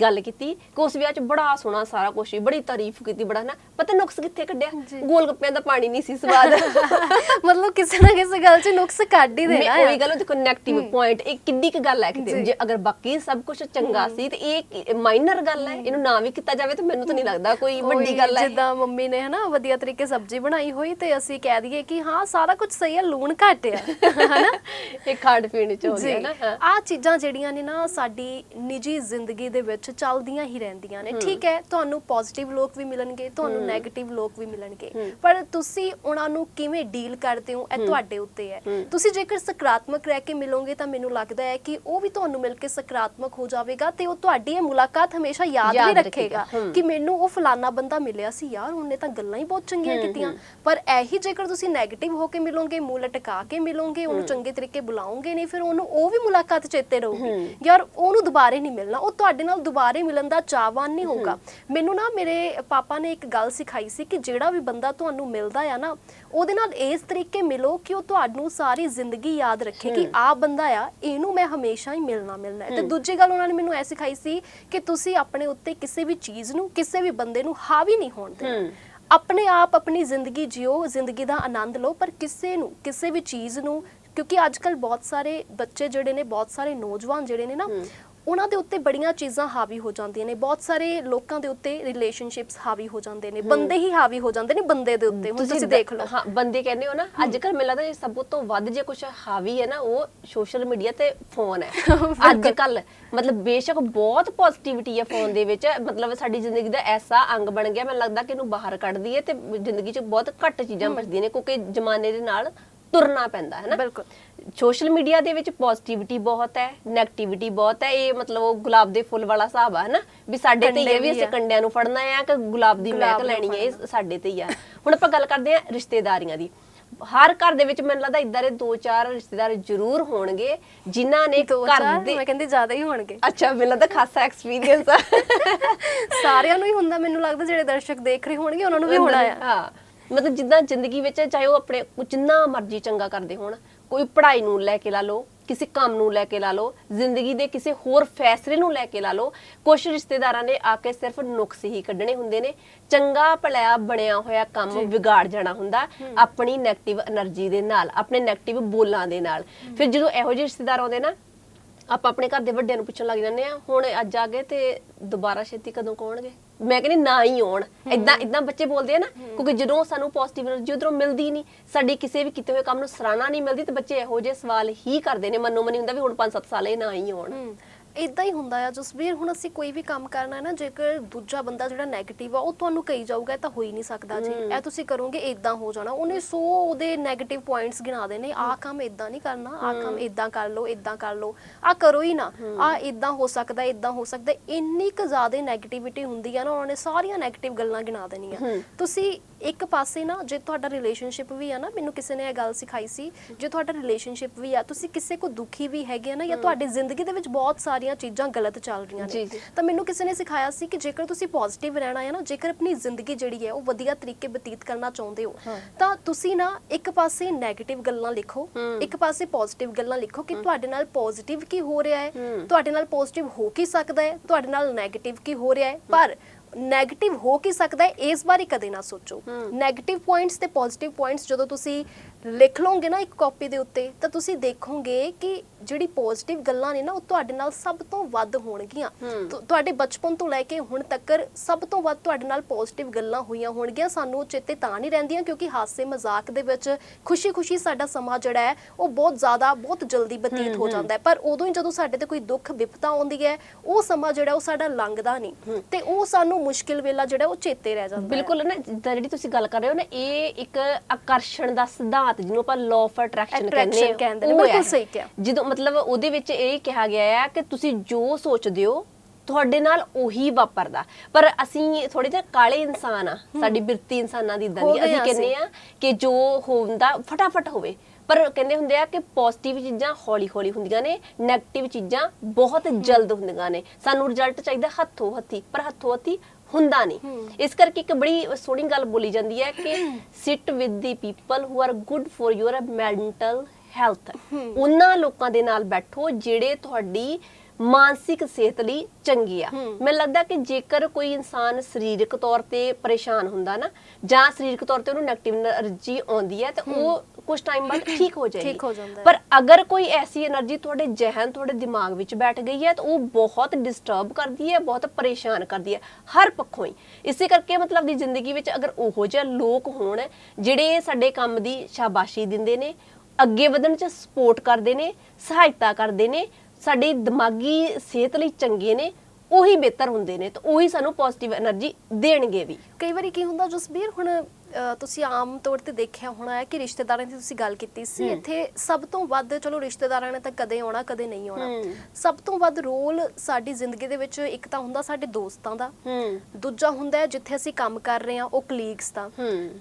ਗੱਲ ਕੀਤੀ ਕਿ ਉਸ ਵਿਆਹ 'ਚ ਬੜਾ ਸੋਹਣਾ ਸਾਰਾ ਕੁਝ ਸੀ ਬੜੀ ਤਾਰੀਫ ਕੀਤੀ ਬੜਾ ਨਾ ਪਤਾ ਨੁਕਸ ਕਿੱਥੇ ਕੱਢਿਆ। ਗੋਲ ਗੱਪਿਆਂ ਦਾ ਪਾਣੀ ਨਹੀਂ ਸੀ ਸਵਾਦ। ਮਤਲਬ ਕਿਸੇ ਨਾ ਕਿਸੇ ਗੱਲ 'ਚ ਨੁਕਸ ਕੱਢ ਹੀ ਦੇਣਾ ਉਹੀ ਆ। ਗੱਲ ਦੇਖੋ ਨੈਗੇਟਿਵ ਪੁਆਇੰਟ ਇਹ ਕਿੰਨੀ ਕੁ ਗੱਲ ਹੈ। ਕਿਤੇ ਜੇ। ਅਗਰ ਬਾਕੀ ਸਭ ਕੁਝ ਚੰਗਾ ਸੀ ਤੇ ਇਹ ਮਾਈਨਰ ਗੱਲ ਹੈ। ਇਹਨੂੰ ਨਾ ਵੀ ਕੀਤਾ ਜਾਵੇ ਤਾਂ ਮੈਨੂੰ ਤਾਂ ਨਹੀਂ ਲੱਗਦਾ ਕੋਈ ਵੱਡੀ ਗੱਲ ਹੈ ਜਿੱਦਾਂ ਮੰਮੀ ਨੇ ਹਨਾ ਵਧੀਆ ਤਰੀਕੇ ਸਬਜ਼ੀ ਬਣਾਈ ਹੋਈ ਤੇ ਅਸੀਂ ਕਹਿ ਦਈਏ ਕਿ ਹਾਂ ਸਾਰਾ ਕੁਝ ਸਹੀ ਹੈ ਲੂਣ ਘੱਟ ਆ ਹਨਾ। ਇਹ ਖਾੜ ਪੀਣ ਚ ਹੋ ਗਿਆ ਨਾ ਹਾਂ। ਆ ਚੀਜ਼ਾਂ ਜਿਹੜੀਆਂ ਨੇ ਨਾ ਸਾਡੀ ਨਿੱਜੀ ਜ਼ਿੰਦਗੀ ਦੇ ਵਿੱਚ ਚੱਲਦੀਆਂ ਹੀ ਰਹਿੰਦੀਆਂ ਨੇ। ਠੀਕ ਹੈ ਤੁਹਾਨੂੰ ਪੋਜ਼ਿਟਿਵ ਲੋਕ ਵੀ ਮਿਲਣਗੇ ਤੁਹਾਨੂੰ 네ਗੇਟਿਵ ਲੋਕ ਵੀ ਮਿਲਣਗੇ। ਪਰ ਤੁਸੀਂ ਉਹਨਾਂ ਨੂੰ ਕਿਵੇਂ ਡੀਲ ਕਰਦੇ ਹੋ ਇਹ ਤੁਹਾਡੇ ਉੱਤੇ ਹੈ। ਤੁਸੀਂ ਜੇਕਰ ਸਕਾਰਾਤਮਕ ਰਹਿ ਕੇ ਮਿਲੋਗੇ ਤਾਂ ਮੈਨੂੰ ਲੱਗਦਾ ਹੈ ਕਿ ਉਹ ਵੀ ਤੁਹਾਨੂੰ ਮਿਲ ਕੇ ਸਕਾਰਾਤਮਕ ਹੋ ਜਾਵੇਗਾ ਤੇ ਉਹ ਤੁਹਾਡੀ ਇਹ ਮੁਲਾਕਾਤ ਹਮੇਸ਼ਾ ਯਾਦ ਵੀ ਰੱਖੇਗਾ। ਕਿ ਮੈਨੂੰ ਉਹ ਫਲਾਨਾ ਬੰਦਾ ਮਿਲਿਆ ਸੀ ਯਾਰ ਉਹਨੇ ਤਾਂ ਗੱਲਾਂ ਹੀ ਬਹੁਤ ਚੰਗੀਆਂ ਕੀਤੀਆਂ। ਪਰ ਇਹੀ ਜੇਕਰ ਤੁਸੀਂ 네ਗੇਟਿਵ ਹੋ ਕੇ ਮਿਲੋਗੇ ਮੂੰਹ ਲਟਕਾ ਕੇ ਮਿਲੋਗੇ ਉਹਨੂੰ ਚੰਗੇ ਤਰੀਕੇ ਬੁਲਾਓਗੇ ਨਹੀਂ ਫਿਰ ਉਹਨੂੰ ਉਹ ਵੀ ਮੁਲਾਕਾਤ ਚੇਤੇ ਰਹੂਗੀ ਯਾਰ ਉਹਨੂੰ ਦੁਬਾਰੇ ਨਹੀਂ ਮਿਲਣਾ। ਉਹ ਤੁਹਾਡੇ ਨਾਲ ਦੁਬਾਰੇ ਮਿਲਣ ਦਾ ਚਾਹਵਾਨ ਨਹੀਂ ਹੋਊਗਾ। ਮੈਨੂੰ ਨਾ ਮੇਰੇ ਪਾਪਾ ਨੇ ਇੱਕ ਗੱਲ ਸਿਖਾਈ ਸੀ ਕਿ ਜਿਹੜਾ ਵੀ ਬੰਦਾ ਤੁਹਾਨੂੰ ਮਿਲਦਾ ਆ ਨਾ ਉਹਦੇ ਨਾਲ ਇਸ ਤਰੀਕੇ ਮਿਲੋ ਕਿ ਉਹ ਤੁਹਾਨੂੰ ਸਾਰੀ ਜ਼ਿੰਦਗੀ ਯਾਦ ਰੱਖੇ ਕਿ ਆਹ ਬੰਦਾ ਆ ਇਹਨੂੰ ਮੈਂ ਹਮੇਸ਼ਾ ਹੀ ਮਿਲਣਾ ਮਿਲਣਾ ਹੈ। ਤੇ ਦੂਜੀ ਗੱਲ ਉਹਨਾਂ ਨੇ ਮੈਨੂੰ ਇਹ ਸਿਖਾਈ ਸੀ ਕਿ ਤੁਸੀਂ ਆਪਣੇ ਉੱਤੇ ਕਿਸੇ ਵੀ ਚੀਜ਼ ਨੂੰ ਕਿਸੇ ਵੀ ਬੰਦੇ ਨੂੰ ਹਾਵੀ ਨਹੀਂ ਹੋਣ ਦੇਣਾ। ਆਪਣੇ ਆਪ ਆਪਣੀ ਜ਼ਿੰਦਗੀ ਜਿਓ ਜ਼ਿੰਦਗੀ ਦਾ ਆਨੰਦ ਲਓ ਪਰ ਕਿਸੇ ਨੂੰ ਕਿਸੇ ਵੀ ਚੀਜ਼ ਨੂੰ ਕਿਉਂਕਿ ਅੱਜ ਕੱਲ ਬਹੁਤ ਸਾਰੇ ਬੱਚੇ ਜਿਹੜੇ ਨੇ ਬਹੁਤ ਸਾਰੇ ਨੌਜਵਾਨ ਜਿਹੜੇ ਨੇ ਨਾ ਉਹਨਾਂ ਦੇ ਉੱਤੇ ਬੜੀਆਂ ਚੀਜ਼ਾਂ ਹਾਵੀ ਹੋ ਜਾਂਦੀਆਂ ਨੇ। ਬਹੁਤ ਸਾਰੇ ਲੋਕਾਂ ਦੇ ਉੱਤੇ ਰਿਲੇਸ਼ਨਸ਼ਿਪਸ ਹਾਵੀ ਹੋ ਜਾਂਦੇ ਨੇ। ਬੰਦੇ ਹੀ ਹਾਵੀ ਹੋ ਜਾਂਦੇ ਨੇ ਬੰਦੇ ਦੇ ਉੱਤੇ। ਹੁਣ ਤੁਸੀਂ ਦੇਖ ਲਓ। ਹਾਂ ਬੰਦੇ ਕਹਿੰਦੇ ਹੋ ਨਾ ਅੱਜ ਕੱਲ ਮੈਨੂੰ ਲੱਗਦਾ ਸਭ ਤੋਂ ਵੱਧ ਜੇ ਕੁਝ ਹਾਵੀ ਹੈ ਨਾ ਉਹ ਸੋਸ਼ਲ ਮੀਡੀਆ ਤੇ ਫੋਨ ਹੈ। ਅੱਜ ਕੱਲ ਮਤਲਬ ਬੇਸ਼ੱਕ ਬਹੁਤ ਪੋਜ਼ਿਟਿਵਿਟੀ ਹੈ ਫੋਨ ਦੇ ਵਿੱਚ। ਮਤਲਬ ਸਾਡੀ ਜ਼ਿੰਦਗੀ ਦਾ ਐਸਾ ਅੰਗ ਬਣ ਗਿਆ ਮੈਨੂੰ ਲੱਗਦਾ ਕਿ ਇਹਨੂੰ ਬਾਹਰ ਕੱਢਦੀ ਹੈ ਤੇ ਜ਼ਿੰਦਗੀ 'ਚ ਬਹੁਤ ਘੱਟ ਚੀਜ਼ਾਂ ਬਚਦੀਆਂ ਨੇ ਕਿਉਂਕਿ ਜ਼ਮਾਨੇ ਦੇ ਨਾਲ ਤੁਰਨਾ ਪੈਂਦਾ ਹੈ ਨਾ? ਬਿਲਕੁਲ। ਸੋਸ਼ਲ ਮੀਡੀਆ ਦੇ ਵਿੱਚ ਪੋਜ਼ਿਟਿਵਿਟੀ ਬਹੁਤ ਹੈ 네ਗੇਟਿਵਿਟੀ ਬਹੁਤ ਹੈ ਇਹ ਮਤਲਬ ਉਹ ਗੁਲਾਬ ਦੇ ਫੁੱਲ ਵਾਲਾ ਹਿਸਾਬ ਆ ਨਾ? ਵੀ ਸਾਡੇ ਤੇ ਹੀ ਕੰਡੇ ਹੈ ਵੀ ਅਸੀਂ ਆ। ਕੰਡਿਆਂ ਨੂੰ ਫੜਨਾ ਹੈ ਕਿ ਗੁਲਾਬ ਦੀ ਮਹਿਕ ਲੈਣੀ ਹੈ ਇਹ। ਸਾਡੇ ਤੇ ਹੀ ਆ। ਹੁਣ ਆਪਾਂ ਗੱਲ ਕਰਦੇ ਹਾਂ ਰਿਸ਼ਤੇਦਾਰੀਆਂ ਦੀ। ਹਰ ਘਰ ਦੇ ਵਿੱਚ ਮੈਨੂੰ ਲੱਗਦਾ ਇਦਾਂ ਦੇ ਦੋ ਚਾਰ ਰਿਸ਼ਤੇਦਾਰ ਜ਼ਰੂਰ ਹੋਣਗੇ ਜਿਨ੍ਹਾਂ ਨੇ ਘਰ ਦੇ ਮੈਂ ਕਹਿੰਦੀ ਜ਼ਿਆਦਾ ਹੀ ਹੋਣਗੇ। ਅੱਛਾ ਮੈਨੂੰ ਲੱਗਦਾ ਖਾਸਾ ਐਕਸਪੀਰੀਅੰਸ ਆ। ਸਾਰਿਆਂ ਨੂੰ ਹੀ ਹੁੰਦਾ ਮੈਨੂੰ ਲੱਗਦਾ ਜਿਹੜੇ ਦਰਸ਼ਕ ਦੇਖ ਰਹੇ ਹੋਣਗੇ ਉਹਨਾਂ ਨੂੰ ਵੀ ਹੋਣਾ ਆ। ਹਾਂ ਮਤਲਬ ਜਿੱਦਾਂ ਜ਼ਿੰਦਗੀ ਵਿੱਚ ਚਾਹੇ ਉਹ ਆਪਣੇ ਜਿੰਨਾ ਮਰਜ਼ੀ ਚੰਗਾ ਕਰਦੇ ਹੋਣ ਕੋਈ ਪੜ੍ਹਾਈ ਨੂੰ ਲੈ ਕੇ ਲਾ ਲਓ ਕਿਸੇ ਕੰਮ ਨੂੰ ਲੈ ਕੇ ਲਾ ਲਓ ਜ਼ਿੰਦਗੀ ਦੇ ਕਿਸੇ ਹੋਰ ਫੈਸਲੇ ਨੂੰ ਲੈ ਕੇ ਲਾ ਲਓ ਕੁਝ ਰਿਸ਼ਤੇਦਾਰਾਂ ਨੇ ਆ ਕੇ ਸਿਰਫ ਨੁਕਸ ਹੀ ਕੱਢਣੇ ਹੁੰਦੇ ਨੇ। ਚੰਗਾ ਭਲਿਆ ਬਣਿਆ ਹੋਇਆ ਕੰਮ ਵਿਗਾੜ ਜਾਣਾ ਹੁੰਦਾ ਆਪਣੀ 네ਗੇਟਿਵ એનર્ਜੀ ਦੇ ਨਾਲ ਆਪਣੇ 네ਗੇਟਿਵ ਬੋਲਾਂ ਦੇ ਨਾਲ। ਫਿਰ ਜਦੋਂ ਇਹੋ ਜਿਹੇ ਰਿਸ਼ਤੇਦਾਰ ਆਉਂਦੇ ਨਾ ਆਪਾਂ ਆਪਣੇ ਘਰ ਦੇ ਵੱਡਿਆਂ ਨੂੰ ਪੁੱਛਣ ਲੱਗ ਜਾਂਦੇ ਆ ਹੁਣ ਅੱਜ ਆ ਗਏ ਤੇ ਦੁਬਾਰਾ ਛੇਤੀ ਕਦੋਂ ਕਹਣਗੇ ਮੈਂ ਕਹਿੰਦੀ ਨਾ ਹੀ ਆਉਣ। ਇਦਾਂ ਇਦਾਂ ਬੱਚੇ ਬੋਲਦੇ ਆ ਨਾ ਕਿਉਂਕਿ ਜਦੋਂ ਸਾਨੂੰ ਪੋਜ਼ਿਟਿਵ એનર્ਜੀ ਉਧਰੋਂ ਮਿਲਦੀ ਨਹੀਂ। ਸਾਡੀ ਕਿਸੇ ਵੀ ਕੀਤੇ ਹੋਏ ਕੰਮ ਨੂੰ ਸਰਾਹਨਾ ਨਹੀਂ ਮਿਲਦੀ ਤੇ ਬੱਚੇ ਇਹੋ ਜਿਹੇ ਸਵਾਲ ਹੀ ਕਰਦੇ ਨੇ ਮਨੋਂ ਮਨੀ ਹੁੰਦਾ ਵੀ ਹੁਣ 5-7 ਸਾਲ ਨਾ ਹੀ ਆਉਣ। ਇਦਾਂ ਹੀ ਹੁੰਦਾ ਆ ਜਸਵੀਰ ਹੁਣ ਅਸੀਂ ਕੋਈ ਵੀ ਕੰਮ ਕਰਨਾ ਨਾ ਜੇਕਰ ਦੂਜਾ ਬੰਦਾ ਜਿਹੜਾ 네ਗੇਟਿਵ ਆ ਉਹ ਤੁਹਾਨੂੰ ਕਹੀ ਜਾਊਗਾ ਤਾਂ ਹੋ ਨਹੀਂ ਸਕਦਾ ਜੀ। ਇਹ ਤੁਸੀਂ ਕਰੋਗੇ ਇਦਾਂ ਹੋ ਜਾਣਾ। ਉਹਨੇ 100 ਉਹਦੇ 네ਗੇਟਿਵ ਪੁਆਇੰਟਸ ਗਿਣਾ ਦੇਣੇ ਆ ਕੰਮ ਇਦਾਂ ਨਹੀਂ ਕਰਨਾ ਆ ਕੰਮ ਇਦਾਂ ਕਰ ਲਓ ਇਦਾਂ ਕਰ ਲਓ ਆ ਕਰੋ ਹੀ ਨਾ। ਆ ਇਦਾਂ ਹੋ ਸਕਦਾ ਇਦਾਂ ਹੋ ਸਕਦਾ ਇੰਨੀ ਕੁ ਜ਼ਿਆਦਾ 네ਗੇਟਿਵਿਟੀ ਹੁੰਦੀ ਆ ਨਾ ਉਹਨਾਂ ਨੇ ਸਾਰੀਆਂ 네ਗੇਟਿਵ ਗੱਲਾਂ ਗਿਣਾ ਦੇਣੀਆਂ। ਤੁਸੀਂ ਇੱਕ ਪਾਸੇ ਨਾ ਜੇ ਤੁਹਾਡਾ ਰਿਲੇਸ਼ਨਸ਼ਿਪ ਵੀ ਆ ਨਾ ਮੈਨੂੰ ਕਿਸੇ ਨੇ ਇਹ ਗੱਲ ਸਿਖਾਈ ਸੀ ਜੇ ਤੁਹਾਡਾ ਰਿਲੇਸ਼ਨਸ਼ਿਪ ਵੀ ਆ ਤੁਸੀਂ ਕਿਸੇ ਕੋ ਦੁਖੀ ਵੀ ਹੈਗੇ ਆ ਨਾ ਜਾਂ ਤੁਹਾਡੀ ਜ਼ਿੰਦਗੀ ਦੇ ਵਿੱਚ ਬਹੁਤ ਸਾਰੀਆਂ ਚੀਜ਼ਾਂ ਗਲਤ ਚੱਲ ਰਹੀਆਂ ਨੇ। ਤਾਂ ਮੈਨੂੰ ਕਿਸੇ ਨੇ ਸਿਖਾਇਆ ਸੀ ਕਿ ਜੇਕਰ ਤੁਸੀਂ ਪੋਜ਼ਿਟਿਵ ਰਹਿਣਾ ਹੈ ਨਾ ਜੇਕਰ ਆਪਣੀ ਜ਼ਿੰਦਗੀ ਜਿਹੜੀ ਹੈ ਉਹ ਵਧੀਆ ਤਰੀਕੇ ਬਤੀਤ ਕਰਨਾ ਚਾਹੁੰਦੇ ਹੋ ਤਾਂ ਤੁਸੀਂ ਨਾ ਇੱਕ ਪਾਸੇ 네ਗੇਟਿਵ ਗੱਲਾਂ ਲਿਖੋ ਇੱਕ ਪਾਸੇ ਪੋਜ਼ਿਟਿਵ ਗੱਲਾਂ ਲਿਖੋ ਕਿ ਤੁਹਾਡੇ ਨਾਲ ਪੋਜ਼ਿਟਿਵ ਕੀ ਹੋ ਰਿਹਾ ਹੈ ਤੁਹਾਡੇ ਨਾਲ ਪੋਜ਼ਿਟਿਵ ਹੋ ਕੀ ਸਕਦਾ ਹੈ ਤੁਹਾਡੇ ਨਾਲ 네ਗੇਟਿਵ ਕੀ ਹੋ ਰਿਹਾ ਹੈ ਪਰ 네ਗੇਟਿਵ ਹੋ ਕੀ ਸਕਦਾ ਹੈ ਇਸ ਬਾਰੇ ਕਦੇ ਨਾ ਸੋਚੋ। 네ਗੇਟਿਵ ਪੁਆਇੰਟਸ ਤੇ ਪੋਜ਼ਿਟਿਵ ਪੁਆਇੰਟਸ ਜਦੋਂ ਤੁਸੀਂ ਲਿਖ ਲਓਗੇ ਨਾ ਇੱਕ ਕਾਪੀ ਦੇ ਉੱਤੇ ਤਾਂ ਤੁਸੀਂ ਦੇਖੋਗੇ ਕਿ ਜਿਹੜੀ ਪੋਜ਼ਿਟਿਵ ਗੱਲਾਂ ਨੇ ਨਾ ਉਹ ਤੁਹਾਡੇ ਨਾਲ ਸਭ ਤੋਂ ਵੱਧ ਹੋਣਗੀਆਂ। ਤੁਹਾਡੇ ਬਚਪਨ ਤੋਂ ਲੈ ਕੇ ਹੁਣ ਤੱਕ ਸਭ ਤੋਂ ਵੱਧ ਤੁਹਾਡੇ ਨਾਲ ਪੋਜ਼ਿਟਿਵ ਗੱਲਾਂ ਹੋਈਆਂ ਹੋਣਗੀਆਂ। ਸਾਨੂੰ ਚੇਤੇ ਤਾਂ ਨਹੀਂ ਰਹਿੰਦੀਆਂ ਕਿਉਂਕਿ ਹਾਸੇ ਮਜ਼ਾਕ ਦੇ ਵਿੱਚ ਖੁਸ਼ੀ-ਖੁਸ਼ੀ ਸਾਡਾ ਸਮਾਂ ਜਿਹੜਾ ਹੈ ਉਹ ਬਹੁਤ ਜ਼ਿਆਦਾ ਬਹੁਤ ਜਲਦੀ ਬਤੀਤ ਹੋ ਜਾਂਦਾ ਹੈ। ਪਰ ਉਦੋਂ ਹੀ ਜਦੋਂ ਸਾਡੇ ਤੇ ਕੋਈ ਦੁੱਖ ਵਿਪਤਾ ਆਉਂਦੀ ਹੈ ਉਹ ਸਮਾਂ ਜਿਹੜਾ ਉਹ ਸਾਡਾ ਲੰਘਦਾ ਨਹੀਂ। ਤੇ ਉਹ ਸਾਨੂੰ ਮੁਸ਼ਕਿਲ ਵੇਲਾ ਜਿਹੜਾ ਉਹ ਚੇਤੇ ਰਹਿ ਜਾਂਦਾ ਬਿਲਕੁਲ ਨਾ ਜਿਹੜੀ ਤੁਸੀਂ ਗੱਲ ਕਰ ਰਹੇ ਹੋ ਨਾ ਇਹ ਇੱਕ ਆਕਰਸ਼ਣ ਦਾ ਸਿਧਾਂਤ ਜਿਹਨੂੰ ਆਪਾਂ ਲਾਅ ਆਫ ਅਟਰੈਕਸ਼ਨ ਕਹਿੰਦੇ ਨੇ, ਬਿਲਕੁਲ। ਸਹੀ ਕਿਹਾ। ਜਦੋਂ ਮਤਲਬ ਉਹਦੇ ਵਿੱਚ ਇਹ ਕਿਹਾ ਗਿਆ ਹੈ ਕਿ ਤੁਸੀਂ ਜੋ ਸੋਚਦੇ ਹੋ ਤੁਹਾਡੇ ਨਾਲ ਉਹੀ ਵਾਪਰਦਾ। ਪਰ ਅਸੀਂ ਥੋੜੇ ਜਿਹਾ ਕਾਲੇ ਇਨਸਾਨ ਆ ਸਾਡੀ ਬਿਰਤੀ ਇਨਸਾਨਾਂ ਦੀ ਇਦਾਂ ਦੀ ਅਸੀਂ ਕਹਿੰਦੇ ਆ ਕਿ ਜੋ ਹੁੰਦਾ ਫਟਾਫਟ ਹੋਵੇ। ਪਰ ਕਹਿੰਦੇ ਹੁੰਦੇ ਆ ਕਿ ਪੋਜ਼ਿਟਿਵ ਚੀਜ਼ਾਂ ਹੌਲੀ ਹੌਲੀ ਹੁੰਦੀਆਂ ਨੇ 네ਗੇਟਿਵ ਚੀਜ਼ਾਂ ਬਹੁਤ ਜਲਦ ਹੁੰਦੀਆਂ ਨੇ। ਸਾਨੂੰ ਰਿਜ਼ਲਟ ਚਾਹੀਦਾ ਹੱਥੋਂ ਹੱਥੀ ਪਰ ਹੱਥੋਂ ਹੱਥੀ ਹੁੰਦਾ ਨਹੀਂ। ਇਸ ਕਰਕੇ ਇੱਕ ਬੜੀ ਸੋਹਣੀ ਗੱਲ ਬੋਲੀ ਜਾਂਦੀ ਹੈ ਕਿ sit with the people who are good for your mental health ਉਹਨਾਂ ਲੋਕਾਂ ਦੇ ਨਾਲ ਬੈਠੋ ਜਿਹੜੇ ਤੁਹਾਡੀ ਮਾਨਸਿਕ ਸਿਹਤ ਲਈ ਚੰਗੀ ਆ। ਮੈਨੂੰ ਲੱਗਦਾ ਕਿ ਜੇਕਰ ਕੋਈ ਇਨਸਾਨ ਸਰੀਰਕ ਤੌਰ ਤੇ ਪਰੇਸ਼ਾਨ ਹੁੰਦਾ ਨਾ ਜਾਂ ਸਰੀਰਕ ਤੌਰ ਤੇ ਉਹਨੂੰ ਨੈਗੇਟਿਵ એનર્ਜੀ ਆਉਂਦੀ ਹੈ ਤੇ ਉਹ ਕੁਝ ਟਾਈਮ ਬਾਅਦ ਠੀਕ ਹੋ ਜਾਏਗੀ। ਠੀਕ ਹੋ ਜਾਂਦਾ ਪਰ ਅਗਰ ਕੋਈ ਐਸੀ એનર્ਜੀ ਤੁਹਾਡੇ ਜਹਨ ਤੁਹਾਡੇ ਦਿਮਾਗ ਵਿੱਚ ਬੈਠ ਗਈ ਹੈ ਤਾਂ ਉਹ ਬਹੁਤ ਡਿਸਟਰਬ ਕਰਦੀ ਹੈ ਬਹੁਤ ਪਰੇਸ਼ਾਨ ਕਰਦੀ ਹੈ ਹਰ ਪੱਖੋਂ ਹੀ। ਇਸੇ ਕਰਕੇ ਮਤਲਬ ਦੀ ਜ਼ਿੰਦਗੀ ਵਿੱਚ ਅਗਰ ਉਹੋ ਜਿਹਾ ਲੋਕ ਹੋਣ ਜਿਹੜੇ ਸਾਡੇ ਕੰਮ ਦੀ ਸ਼ਾਬਾਸ਼ੀ ਦਿੰਦੇ ਨੇ ਅੱਗੇ ਵਧਣ 'ਚ ਸਪੋਰਟ ਕਰਦੇ ਨੇ ਸਹਾਇਤਾ ਕਰਦੇ ਨੇ ਸਾਡੀ ਦਿਮਾਗੀ ਸਿਹਤ ਲਈ ਚੰਗੇ ਨੇ ਉਹੀ ਬਿਹਤਰ ਹੁੰਦੇ ਨੇ ਤੇ ਉਹੀ ਸਾਨੂੰ ਪੋਜ਼ਿਟਿਵ એનર્ਜੀ ਦੇਣਗੇ ਵੀ। ਕਈ ਵਾਰੀ ਕੀ ਹੁੰਦਾ ਜਸਬੀਰ ਹੁਣ ਤੁਸੀਂ ਆਮ ਤੌਰ ਤੇ ਦੇਖਿਆ ਹੋਣਾ ਹੈ ਕਿ ਰਿਸ਼ਤੇਦਾਰਾਂ ਦੀ ਤੁਸੀਂ ਗੱਲ ਕੀਤੀ ਸੀ ਇੱਥੇ ਸਭ ਤੋਂ ਵੱਧ ਚਲੋ ਰਿਸ਼ਤੇਦਾਰਾਂ ਨੇ ਤਾਂ ਕਦੇ ਆਉਣਾ ਕਦੇ ਨਹੀਂ ਆਉਣਾ। ਸਭ ਤੋਂ ਵੱਧ ਰੋਲ ਸਾਡੀ ਜ਼ਿੰਦਗੀ ਦੇ ਵਿੱਚ ਇੱਕ ਤਾਂ ਹੁੰਦਾ ਸਾਡੇ ਦੋਸਤਾਂ ਦਾ। ਦੂਜਾ ਹੁੰਦਾ ਹੈ ਜਿੱਥੇ ਅਸੀਂ ਕੰਮ ਕਰ ਰਹੇ ਹਾਂ ਉਹ ਕਲੀਗਸ ਦਾ।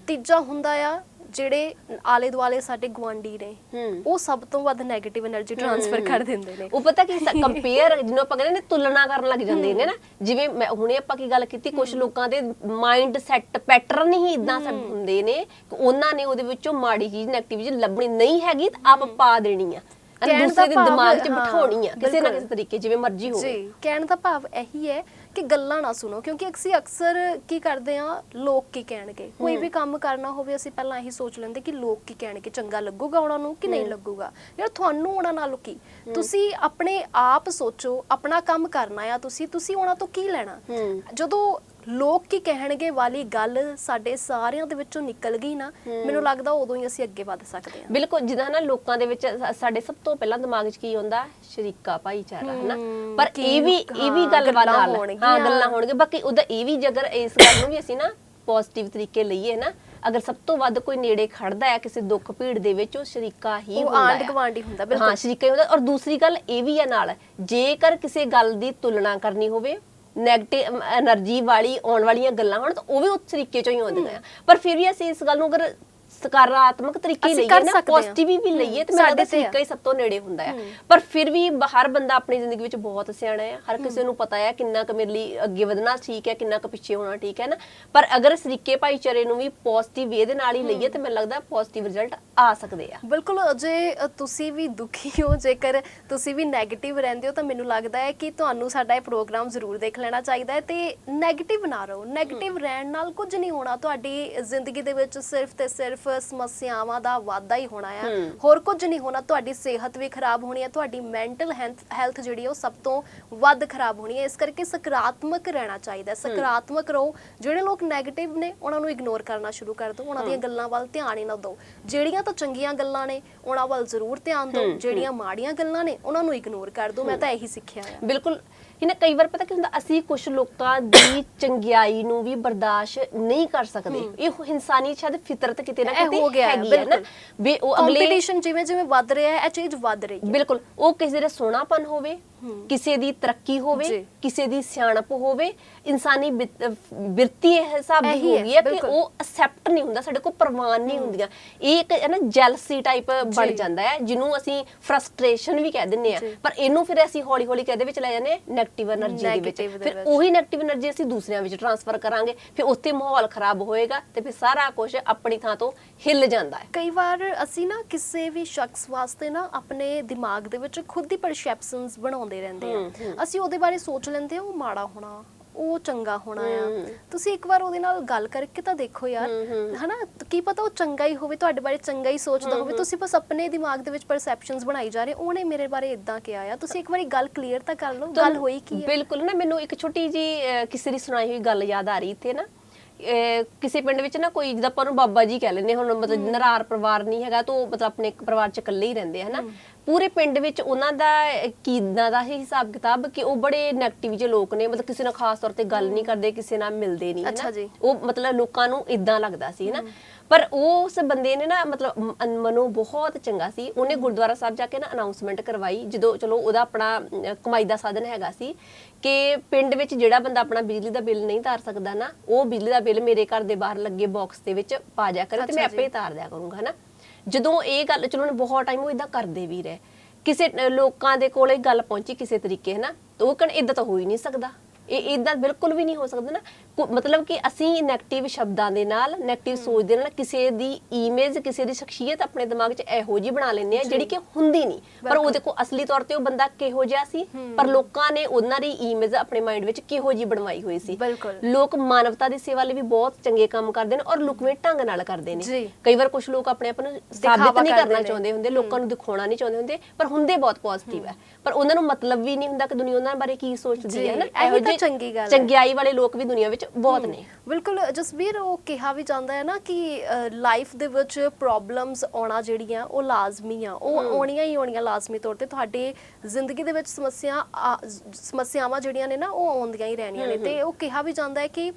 ਤੀਜਾ ਹੁੰਦਾ ਆ ਜਿਹੜੇ ਆਲੇ ਦੁਆਲੇ ਸਾਡੇ ਗਵਾਂਢੀ ਨੇ ਉਹ ਸਭ ਤੋਂ ਵੱਧ 네ਗੇਟਿਵ એનર્ਜੀ ਟ੍ਰਾਂਸਫਰ ਕਰ ਦਿੰਦੇ ਨੇ। ਉਹ ਪਤਾ ਕੀ ਕੰਪੇਅਰ ਜਿਹਨੂੰ ਆਪਾਂ ਕਹਿੰਦੇ ਨੇ ਤੁਲਨਾ ਕਰਨ ਲੱਗ ਜਾਂਦੇ ਨੇ ਨਾ। ਜਿਵੇਂ ਹੁਣੇ ਆਪਾਂ ਕੀ ਗੱਲ ਕੀਤੀ ਕੁਝ ਲੋਕਾਂ ਦੇ ਮਾਈਂਡ ਸੈਟ ਪੈਟਰਨ ਹੀ ਇਦਾਂ ਸਭ ਹੁੰਦੇ ਨੇ ਉਹਨਾਂ ਨੇ ਉਹਦੇ ਵਿੱਚੋਂ ਮਾੜੀ ਚੀਜ਼ ਨੈਗੇਟਿਵ ਚੀਜ਼ ਲੱਭਣੀ ਨਹੀਂ ਹੈਗੀ ਤਾਂ ਆਪ ਪਾ ਦੇਣੀ ਆ। ਕਹਿਣ ਦਾ ਦੂਸਰੇ ਦੇ ਭਾਵ- ਦਿਮਾਗ 'ਚ ਹਾਂ, ਬਿਠਾਉਣੀ ਆ ਕਿਸੇ ਨਾ ਬਿਲਕੁਲ। ਕਿਸੇ ਤਰੀਕੇ ਜਿਵੇਂ ਮਰਜ਼ੀ ਹੋਵੇ। ਜੀ ਕਹਿਣ ਦਾ ਭਾਵ ਇਹੀ ਹੈ ਕਿ ਗੱਲਾਂ ਨਾ ਸੁਣੋ ਕਿਉਂਕਿ ਅਸੀਂ ਅਕਸਰ ਕੀ ਕਰਦੇ ਆ ਲੋਕ ਕੀ ਕਹਿਣਗੇ? ਕੋਈ ਵੀ ਕੰਮ ਕਰਨਾ ਹੋਵੇ ਅਸੀਂ ਪਹਿਲਾਂ ਇਹੀ ਸੋਚ ਲੈਂਦੇ ਕਿ ਲੋਕ ਕੀ ਕਹਿਣਗੇ ਚੰਗਾ ਲੱਗੂਗਾ ਉਹਨਾਂ ਨੂੰ ਕਿ ਨਹੀਂ ਲੱਗੂਗਾ? ਯਾਰ ਤੁਹਾਨੂੰ ਉਹਨਾਂ ਨਾਲ ਕੀ? ਤੁਸੀਂ ਆਪਣੇ ਆਪ ਸੋਚੋ ਆਪਣਾ ਕੰਮ ਕਰਨਾ ਆ ਤੁਸੀਂ ਤੁਸੀਂ ਉਹਨਾਂ ਤੋਂ ਕੀ ਲੈਣਾ? ਹੂੰ। ਜਦੋਂ ਲੋਕ ਕੀ ਕਹਿਣਗੇ ਵਾਲੀ ਗੱਲ ਸਾਡੇ ਸਾਰਿਆਂ ਦੇ ਵਿੱਚੋਂ ਨਿਕਲ ਗਈ ਨਾ ਮੈਨੂੰ ਲੱਗਦਾ ਉਦੋਂ ਹੀ ਅਸੀਂ ਅੱਗੇ ਵੱਧ ਸਕਦੇ ਹਾਂ ਬਿਲਕੁਲ ਜਿੱਦਾਂ ਨਾ ਲੋਕਾਂ ਦੇ ਵਿੱਚ ਸਾਡੇ ਸਭ ਤੋਂ ਪਹਿਲਾਂ ਦਿਮਾਗ 'ਚ ਕੀ ਹੁੰਦਾ ਸ਼ਰੀਕਾ ਭਾਈਚਾਰਾ ਹਨਾ ਹਮ, ਪਰ ਇਹ ਵੀ ਇਹ ਵੀ ਹਾਂ, ਗੱਲ ਹੋਣਗੀਆਂ। ਹਾਂ ਗੱਲਾਂ ਹੋਣਗੀਆਂ ਬਾਕੀ ਉਹਦਾ ਇਹ ਵੀ ਜੇਕਰ ਇਸ ਗੱਲ ਨੂੰ ਵੀ ਅਸੀਂ ਨਾ ਪੋਜ਼ਿਟਿਵ ਤਰੀਕੇ ਲਈਏ ਨਾ ਅਗਰ ਸਭ ਤੋਂ ਵੱਧ ਕੋਈ ਨੇੜੇ ਖੜਦਾ ਹੈ ਕਿਸੇ ਦੁੱਖ ਭੀੜ ਦੇ ਵਿੱਚ ਉਹ ਸ਼ਰੀਕਾ ਹੀ ਉਹ ਹੁੰਦਾ ਹੈ। ਗੁਆਂਢ ਹੀ ਹੁੰਦਾ, ਹਾਂ ਬਿਲਕੁਲ। ਸ਼ਰੀਕਾ ਹੀ ਹੁੰਦਾ ਔਰ ਦੂਸਰੀ ਗੱਲ ਇਹ ਵੀ ਹੈ ਨਾਲ ਜੇਕਰ ਕਿਸੇ ਗੱਲ ਦੀ ਤੁਲਨਾ ਕਰਨੀ ਹੋਵੇ ਨੈਗੇਟਿਵ એનર્ਜੀ um, ਵਾਲੀ, ਆਉਣ ਵਾਲੀਆਂ ਗੱਲਾਂ ਹਨ ਤਾਂ ਉਹ ਵੀ ਉਸ ਤਰੀਕੇ ਚੋਂ ਹੀ ਆਉਂਦੀਆਂ ਪਰ ਫਿਰ ਵੀ ਅਸੀਂ ਇਸ ਗੱਲ ਨੂੰ ਅਗਰ ਸਕਾਰਾਤਮਕ ਤਰੀਕੇ ਲਈਏ ਨਾ ਪੋਜ਼ਿਟਿਵ ਵੀ ਲਈਏ ਤੇ ਮੇਰਾ ਤਰੀਕਾ ਹੀ ਸਭ ਤੋਂ ਨੇੜੇ ਹੁੰਦਾ ਹੈ। ਪਰ ਫਿਰ ਵੀ ਹਰ ਬੰਦਾ ਆਪਣੀ ਜ਼ਿੰਦਗੀ ਵਿੱਚ ਬਹੁਤ ਸਿਆਣਾ ਹੈ ਹਰ ਕਿਸੇ ਨੂੰ ਪਤਾ ਹੈ ਕਿੰਨਾ ਕੁ ਮੇਰੇ ਲਈ ਅੱਗੇ ਵਧਣਾ ਠੀਕ ਹੈ ਕਿੰਨਾ ਕੁ ਪਿੱਛੇ ਹੋਣਾ ਠੀਕ ਹੈ ਨਾ? ਪਰ ਅਗਰ ਸਰੀਕੇ ਭਾਈਚਾਰੇ ਨੂੰ ਵੀ ਪੋਜ਼ਿਟਿਵ ਵੇ ਦੇ ਨਾਲ ਹੀ ਲਈਏ ਤੇ ਮੈਨੂੰ ਲੱਗਦਾ ਪੋਜ਼ਿਟਿਵ ਰਿਜ਼ਲਟ ਆ ਸਕਦੇ ਆ। ਬਿਲਕੁਲ ਜੇ ਤੁਸੀਂ ਵੀ ਦੁਖੀ ਹੋ ਜੇਕਰ ਤੁਸੀਂ ਵੀ 네ਗੇਟਿਵ ਰਹਿੰਦੇ ਹੋ ਤਾਂ ਮੈਨੂੰ ਲੱਗਦਾ ਹੈ ਕਿ ਤੁਹਾਨੂੰ ਸਾਡਾ ਇਹ ਪ੍ਰੋਗਰਾਮ ਜ਼ਰੂਰ ਦੇਖ ਲੈਣਾ ਚਾਹੀਦਾ ਹੈ ਤੇ ਨੈਗੇਟਿਵ ਨਾ ਰਹੋ। ਨੈਗੇਟਿਵ ਰਹਿਣ ਨਾਲ ਕੁਝ ਨਹੀਂ ਹੋਣਾ। ਤੁਹਾਡੀ ਜ਼ਿੰਦਗੀ ਦੇ ਵਿੱਚ ਸਿਰਫ ਤੇ ਸਿਰਫ ਸਮੱਸਿਆਵਾਂ ਦਾ ਵਾਧਾ ਹੀ ਹੋਣਾ ਹੈ ਹੂੰ। ਹੋਰ ਕੁਝ ਨਹੀਂ ਹੋਣਾ ਤੁਹਾਡੀ ਸਿਹਤ ਵੀ ਖਰਾਬ ਹੋਣੀ ਹੈ ਤੁਹਾਡੀ ਮੈਂਟਲ ਹੈਲਥ ਜਿਹੜੀ ਹੈ ਉਹ ਸਭ ਤੋਂ ਵੱਧ ਖਰਾਬ ਹੋਣੀ ਹੈ ਇਸ ਕਰਕੇ ਸਕਾਰਾਤਮਕ ਰਹਿਣਾ ਚਾਹੀਦਾ ਹੈ। ਸਕਾਰਾਤਮਕ ਰਹੋ। ਜਿਹੜੇ ਲੋਕ 네ਗੇਟਿਵ ਨੇ ਉਹਨਾਂ ਨੂੰ ਇਗਨੋਰ ਕਰਨਾ ਸ਼ੁਰੂ ਕਰ ਦਿਓ। ਉਹਨਾਂ ਦੀਆਂ ਗੱਲਾਂ ਵੱਲ ਧਿਆਨ ਹੀ ਨਾ ਦਿਓ। ਜਿਹੜੀਆਂ ਤਾਂ ਚੰਗੀਆਂ ਗੱਲਾਂ ਨੇ ਉਹਨਾਂ ਵੱਲ ਜ਼ਰੂਰ ਧਿਆਨ ਦਿਓ। ਜਿਹੜੀਆਂ ਮਾੜੀਆਂ ਗੱਲਾਂ ਨੇ ਉਹਨਾਂ ਨੂੰ ਇਗਨੋਰ ਕਰ ਦਿਓ। ਮੈਂ ਤਾਂ ਇਹੀ ਸਿੱਖਿਆ ਆ। ਬਿਲਕੁਲ। ਇਹਨਾਂ ਕਈ ਵਾਰ ਪਤਾ ਕੀ ਹੁੰਦਾ ਅਸੀਂ ਕੁਝ ਲੋਕਾਂ ਦੀ ਚੰਗਿਆਈ ਨੂੰ ਵੀ ਬਰਦਾਸ਼ਤ ਨਹੀਂ ਕਰ ਸਕਦੇ। ਇਹ ਇਨਸਾਨੀ ਸ਼ਾਇਦ ਫਿਤਰਤ ਕਿਤੇ ਨਾ ਕਿਤੇ ਹੋ ਗਿਆ ਹੈ, ਬਿਲਕੁਲ। ਵੀ ਉਹ ਅਗਲੇ ਕੰਪੀਟੀਸ਼ਨ ਜਿਵੇਂ ਜਿਵੇਂ ਵੱਧ ਰਿਹਾ ਹੈ ਇਹ ਚੀਜ਼ ਵੱਧ ਰਹੀ ਹੈ। ਬਿਲਕੁਲ ਉਹ ਕਿਸੇ ਦਾ ਸੋਹਣਾਪਨ ਹੋਵੇ ਕਿਸੇ ਦੀ ਤਰੱਕੀ ਹੋਵੇ ਕਿਸੇ ਦੀ ਸਿਆਣਪ ਹੋਵੇ ਇਨਸਾਨੀ ਬਿਰਤੀ ਇਹ ਹਿਸਾਬ ਦੀ ਹੋ ਗਈ ਹੈ ਕਿ ਉਹ ਅਸੈਪਟ ਨਹੀਂ ਹੁੰਦਾ ਸਾਡੇ ਕੋਲ ਪ੍ਰਵਾਨ ਨਹੀਂ ਹੁੰਦੀਆਂ। ਇਹ ਇੱਕ ਹੈ ਨਾ ਜੈਲਸੀ ਟਾਈਪ ਬਣ ਜਾਂਦਾ ਹੈ ਜਿਹਨੂੰ ਅਸੀਂ ਫਰਸਟ੍ਰੇਸ਼ਨ ਵੀ ਕਹਿ ਦਿੰਨੇ ਆ ਪਰ ਇਹਨੂੰ ਫਿਰ ਅਸੀਂ ਹੌਲੀ ਹੌਲੀ ਕਹਦੇ ਵਿੱਚ ਲੈ ਜਾਂਦੇ ਨੈਗੇਟਿਵ એનર્ਜੀ ਦੇ ਵਿੱਚ। ਫਿਰ ਉਹੀ ਨੈਗੇਟਿਵ એનર્ਜੀ ਅਸੀਂ ਦੂਸਰਿਆਂ ਵਿੱਚ ਟ੍ਰਾਂਸਫਰ ਕਰਾਂਗੇ ਫਿਰ ਉੱਥੇ ਮਾਹੌਲ ਖਰਾਬ ਹੋਏਗਾ ਤੇ ਫਿਰ ਸਾਰਾ ਕੁਝ ਆਪਣੀ ਥਾਂ ਤੋਂ ਹਿੱਲ ਜਾਂਦਾ ਹੈ। ਕਈ ਵਾਰ ਅਸੀਂ ਨਾ ਕਿਸੇ ਵੀ ਸ਼ਖਸ ਵਾਸਤੇ ਨਾ ਆਪਣੇ ਦਿਮਾਗ ਦੇ ਵਿੱਚ ਖੁਦ ਦੀ ਪਰਸੈਪਸ਼ਨਸ ਬਣਾਉਂਦੇ ਰਹਿੰਦੇ ਹੂੰ, ਆ ਅਸੀਂ ਉਹਦੇ ਬਾਰੇ ਸੋਚ ਲੈਂਦੇ ਆ ਉਹ ਮਾੜਾ ਹੋਣਾ ਉਹ ਚੰਗਾ ਹੋਣਾ ਆ। ਤੁਸੀਂ ਇੱਕ ਵਾਰ ਉਹਦੇ ਨਾਲ ਗੱਲ ਕਰਕੇ ਤਾਂ ਦੇਖੋ ਯਾਰ। ਹਨਾ? ਕੀ ਪਤਾ ਉਹ ਚੰਗਾ ਹੀ ਹੋਵੇ ਤੁਹਾਡੇ ਬਾਰੇ ਚੰਗਾ ਹੀ ਸੋਚਦਾ ਹੋਵੇ। ਤੁਸੀਂ ਬਸ ਆਪਣੇ ਦਿਮਾਗ ਦੇ ਵਿੱਚ ਪਰਸੈਪਸ਼ਨਸ ਬਣਾਈ ਜਾ ਰਹੇ। ਉਹਨੇ ਮੇਰੇ ਬਾਰੇ ਇਦਾਂ ਕਿਹਾ ਆ। ਤੁਸੀਂ ਇੱਕ ਵਾਰੀ ਗੱਲ ਕਲੀਅਰ ਤਾਂ ਕਰ ਲਓ ਗੱਲ ਹੋਈ ਕੀ ਹੈ ਬਿਲਕੁਲ ਨਾ ਮੈਨੂੰ ਇੱਕ ਛੋਟੀ ਜੀ ਕਿਸੇ ਦੀ ਸੁਣਾਈ ਹੋਈ ਗੱਲ ਯਾਦ ਆ ਰਹੀ ਇੱਥੇ ਨਾ। ਕਿਸੇ ਪਿੰਡ ਵਿੱਚ ਨਾ ਕੋਈ ਜਿੱਦਾਂ ਆਪਾਂ ਨੂੰ ਬਾਬਾ ਜੀ ਕਹਿ ਲੈਂਦੇ ਹੁਣ ਮਤਲਬ ਨਰਾਰ ਪਰਿਵਾਰ ਨਹੀਂ ਹੈਗਾ ਤਾਂ ਉਹ ਮਤਲਬ ਆਪਣੇ ਇੱਕ ਪਰਿਵਾਰ ਚ ਇਕੱਲੇ ਹੀ ਰਹਿੰਦੇ ਹਨਾ? ਪੂਰੇ ਪਿੰਡ ਵਿੱਚ ਉਹਨਾਂ ਦਾ ਕੀਦਾਂ ਦਾ ਹੀ ਹਿਸਾਬ ਕਿਤਾਬ ਕਿ ਉਹ ਬੜੇ ਨੈਗੇਟਿਵ ਜਿਹੇ ਲੋਕ ਨੇ ਮਤਲਬ ਕਿਸੇ ਨਾਲ ਖਾਸ ਤੌਰ ਤੇ ਗੱਲ ਨਹੀਂ ਕਰਦੇ ਕਿਸੇ ਨਾਲ ਮਿਲਦੇ ਨਹੀਂ ਅੱਛਾ ਜੀ। ਉਹ ਮਤਲਬ ਲੋਕਾਂ ਨੂੰ ਇਦਾਂ ਲੱਗਦਾ ਸੀ ਨਾ ਪਰ ਉਸ ਬੰਦੇ ਨੇ ਨਾ ਮਤਲਬ ਮਨੋਂ ਬਹੁਤ ਚੰਗਾ ਸੀ। ਉਹਨੇ ਗੁਰਦੁਆਰਾ ਸਾਹਿਬ ਜਾ ਕੇ ਨਾ ਅਨਾਉਂਸਮੈਂਟ ਕਰਵਾਈ ਜਦੋਂ ਚਲੋ ਉਹਦਾ ਆਪਣਾ ਕਮਾਈ ਦਾ ਸਾਧਨ ਹੈਗਾ ਸੀ ਕਿ ਪਿੰਡ ਵਿੱਚ ਜਿਹੜਾ ਬੰਦਾ ਆਪਣਾ ਬਿਜਲੀ ਦਾ ਬਿੱਲ ਨਹੀਂ ਤਾਰ ਸਕਦਾ ਨਾ ਉਹ ਬਿਜਲੀ ਦਾ ਬਿੱਲ ਮੇਰੇ ਘਰ ਦੇ ਬਾਹਰ ਲੱਗੇ ਬਾਕਸ ਦੇ ਵਿੱਚ ਪਾ ਜਾ ਕਰੇ ਤੇ ਮੈਂ ਆਪੇ ਤਾਰ ਦਿਆ ਕਰੂੰਗਾ ਹਨਾ? ਜਦੋਂ ਇਹ ਗੱਲ, ਚਲੋ ਉਹਨੇ ਬਹੁਤ ਟਾਈਮ ਉਹ ਇਦਾਂ ਕਰਦੇ ਵੀ ਰਹੇ। ਕਿਸੇ ਲੋਕਾਂ ਦੇ ਕੋਲ ਇਹ ਗੱਲ ਪਹੁੰਚੀ ਕਿਸੇ ਤਰੀਕੇ, ਹਨਾ? ਤਾਂ ਉਹ ਕਹਣ ਇਦਾਂ ਤਾਂ ਹੋ ਹੀ ਨਹੀਂ ਸਕਦਾ। ਇਹ ਇਦਾਂ ਬਿਲਕੁਲ ਵੀ ਨਹੀਂ ਹੋ ਸਕਦਾ ਨਾ। ਮਤਲਬ ਕਿ ਅਸੀਂ 네ਗੇਟਿਵ ਸ਼ਬਦਾਂ ਦੇ ਨਾਲ 네ਗੇਟਿਵ ਸੋਚ ਦੇ ਨਾਲ ਕਿਸੇ ਦੀ ਇਮੇਜ ਕਿਸੇ ਦੀ ਸ਼ਖਸੀਅਤ ਆਪਣੇ ਦਿਮਾਗ 'ਚ ਇਹੋ ਜੀ ਬਣਾ ਲੈਂਦੇ ਆ ਜਿਹੜੀ ਕਿ ਹੁੰਦੀ ਨਹੀਂ। ਪਰ ਉਹਦੇ ਕੋ ਅਸਲੀ ਤੌਰ ਤੇ ਉਹ ਬੰਦਾ ਕਿਹੋ ਜਿਹਾ ਸੀ ਪਰ ਲੋਕਾਂ ਨੇ ਉਹਨਾਂ ਦੀ ਇਮੇਜ ਆਪਣੇ ਮਾਈਂਡ ਵਿੱਚ ਕਿਹੋ ਜੀ ਬਣਵਾਈ ਹੋਈ ਸੀ। ਲੋਕ ਮਾਨਵਤਾ ਦੀ ਸੇਵਾ ਲਈ ਵੀ ਬਹੁਤ ਚੰਗੇ ਕੰਮ ਕਰਦੇ ਨੇ ਔਰ ਲੁਕਵੇਂ ਢੰਗ ਨਾਲ ਕਰਦੇ ਨੇ। ਕਈ ਵਾਰ ਕੁਝ ਲੋਕ ਆਪਣੇ ਆਪ ਨੂੰ ਸਾਬਿਤ ਨਹੀਂ ਕਰਨਾ। ਚਾਹੁੰਦੇ ਹੁੰਦੇ ਲੋਕਾਂ ਨੂੰ ਦਿਖਾਉਣਾ ਨਹੀਂ ਚਾਹੁੰਦੇ ਹੁੰਦੇ ਪਰ ਹੁੰਦੇ ਬਹੁਤ ਪੋਜ਼ਿਟਿਵ ਹੈ। ਪਰ ਉਹਨਾਂ ਨੂੰ ਮਤਲਬ ਵੀ ਨਹੀਂ ਹੁੰਦਾ ਕਿ ਦੁਨੀਆ ਉਹਨਾਂ ਬਾਰੇ ਕੀ ਸੋਚਦੀ ਹੈ ਨਾ ਇਹੀ ਜਿਹੇ ਚੰਗੀ ਗੱਲ। ਚੰਗਿਆਈ ਵਾਲੇ ਲੋਕ ਵੀ ਦੁਨੀਆ ਵਿੱਚ ਬਹੁਤ ਨੇ। ਬਿਲਕੁਲ ਜਸਬੀਰ ਉਹ ਕਿਹਾ ਵੀ ਜਾਂਦਾ ਹੈ ਨਾ ਕਿ ਲਾਈਫ ਦੇ ਵਿੱਚ ਪ੍ਰੋਬਲਮਸ ਆਉਣਾ ਜਿਹੜੀਆਂ ਉਹ ਲਾਜ਼ਮੀ ਆ। ਉਹ ਆਉਣੀਆਂ ਹੀ ਆਉਣੀਆਂ ਲਾਜ਼ਮੀ ਤੌਰ ਤੇ। ਤੁਹਾਡੀ ਜ਼ਿੰਦਗੀ ਦੇ ਵਿੱਚ ਸਮੱਸਿਆ ਸਮੱਸਿਆਵਾਂ ਜਿਹੜੀਆਂ ਨੇ ਨਾ ਉਹ ਆਉਂਦੀਆਂ ਹੀ ਰਹਿਣੀਆਂ ਨੇ। ਤੇ ਉਹ ਕਿਹਾ ਵੀ ਜਾਂਦਾ ਹੈ ਕਿ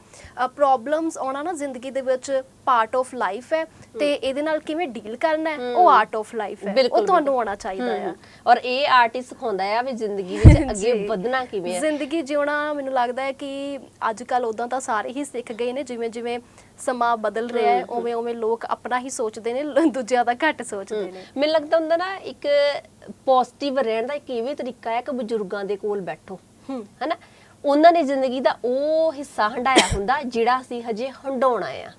ਪ੍ਰੋਬਲਮਸ ਆਉਣਾ ਨਾ ਜ਼ਿੰਦਗੀ ਦੇ ਵਿੱਚ ਪਾਰਟ ਆਫ ਲਾਈਫ ਹੈ ਤੇ ਇਹਦੇ ਨਾਲ ਕਿਵੇਂ ਡੀਲ ਕਰਨਾ ਹੈ? ਉਹ ਆਰਟ ਆਫ ਲਾਈਫ ਹੈ। ਉਹ ਤੁਹਾਨੂੰ ਆਉਣਾ ਚਾਹੀਦਾ ਹਮ, ਔਰ ਇਹ ਆਰਟਿਸਟ ਸਿਖਾਉਂਦਾ ਆ ਵੀ ਜ਼ਿੰਦਗੀ ਵਿੱਚ ਅੱਗੇ। ਵਧਣਾ ਕਿਵੇਂ ਹੈ। ਜ਼ਿੰਦਗੀ ਜਿਉਣਾ ਮੈਨੂੰ ਲੱਗਦਾ ਹੈ ਕਿ ਅੱਜ ਕੱਲ ਉਦਾਂ ਤਾਂ ਸਾਰੇ ਹੀ ਸਿੱਖ ਗਏ ਨੇ ਜਿਵੇਂ ਜਿਵੇਂ ਸਮਾਂ ਬਦਲ ਰਿਹਾ ਹੈ ਉਵੇਂ ਉਵੇਂ ਲੋਕ ਆਪਣਾ ਹੀ ਸੋਚਦੇ ਨੇ ਦੂਜਿਆਂ ਦਾ ਘੱਟ ਸੋਚਦੇ ਨੇ। ਮੈਨੂੰ ਲੱਗਦਾ ਹੁੰਦਾ ਨਾ ਇੱਕ ਪੋਜ਼ਿਟਿਵ ਰਹਿਣ ਦਾ ਇੱਕ ਤਰੀਕਾ ਹੈ ਕਿ ਬਜ਼ੁਰਗਾਂ ਦੇ ਕੋਲ ਬੈਠੋ। ਹੂੰ। ਹਨਾ? ਉਹਨਾਂ ਨੇ ਜ਼ਿੰਦਗੀ ਦਾ ਉਹ ਹਿੱਸਾ ਹੰਡਾਇਆ ਹੁੰਦਾ ਜਿਹੜਾ ਅਸੀਂ ਹਜੇ ਹੰਡਾਉਣਾ ਆ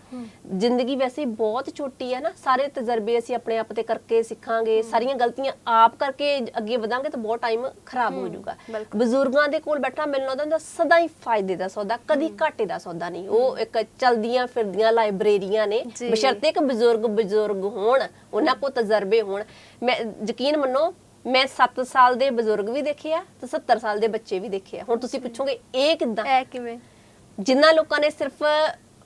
ਜ਼ਿੰਦਗੀ ਵੈਸੇ ਬਹੁਤ ਛੋਟੀ ਹੈ ਨਾ ਸਾਰੇ ਤਜਰਬੇ ਅਸੀਂ ਆਪਣੇ ਆਪ ਤੇ ਕਰਕੇ ਸਿੱਖਾਂਗੇ ਸਾਰੀਆਂ ਗਲਤੀਆਂ ਆਪ ਕਰਕੇ ਅੱਗੇ ਵਧਾਂਗੇ ਤਾਂ ਬਹੁਤ ਟਾਈਮ ਖਰਾਬ ਹੋ ਜਾਊਗਾ। ਬਜ਼ੁਰਗਾਂ ਦੇ ਕੋਲ ਬੈਠਣਾ ਮੈਨੂੰ ਲੱਗਦਾ ਹੁੰਦਾ ਸਦਾ ਹੀ ਫਾਇਦੇ ਦਾ ਸੌਦਾ ਕਦੀ ਘਾਟੇ ਦਾ ਸੌਦਾ ਨਹੀਂ। ਉਹ ਇੱਕ ਚਲਦੀਆਂ ਫਿਰਦੀਆਂ ਲਾਇਬ੍ਰੇਰੀਆਂ ਨੇ। ਬਸ਼ਰਤੇ ਕਿ ਬਜ਼ੁਰਗ ਬਜ਼ੁਰਗ ਹੋਣ ਉਹਨਾਂ ਕੋਲ ਤਜਰਬੇ ਹੋਣ। ਮੈਂ ਯਕੀਨ ਮੰਨੋ ਮੈਂ 7 ਸਾਲ ਦੇ ਬਜ਼ੁਰਗ ਵੀ ਦੇਖੇ ਆ ਤੇ 70 ਸਾਲ ਦੇ ਬੱਚੇ ਵੀ ਦੇਖੇ ਆ। ਹੁਣ ਤੁਸੀਂ ਪੁੱਛੋਗੇ ਇਹ ਕਿੱਦਾਂ? ਐ ਕਿਵੇਂ? ਜਿਨ੍ਹਾਂ ਲੋਕਾਂ ਨੇ ਸਿਰਫ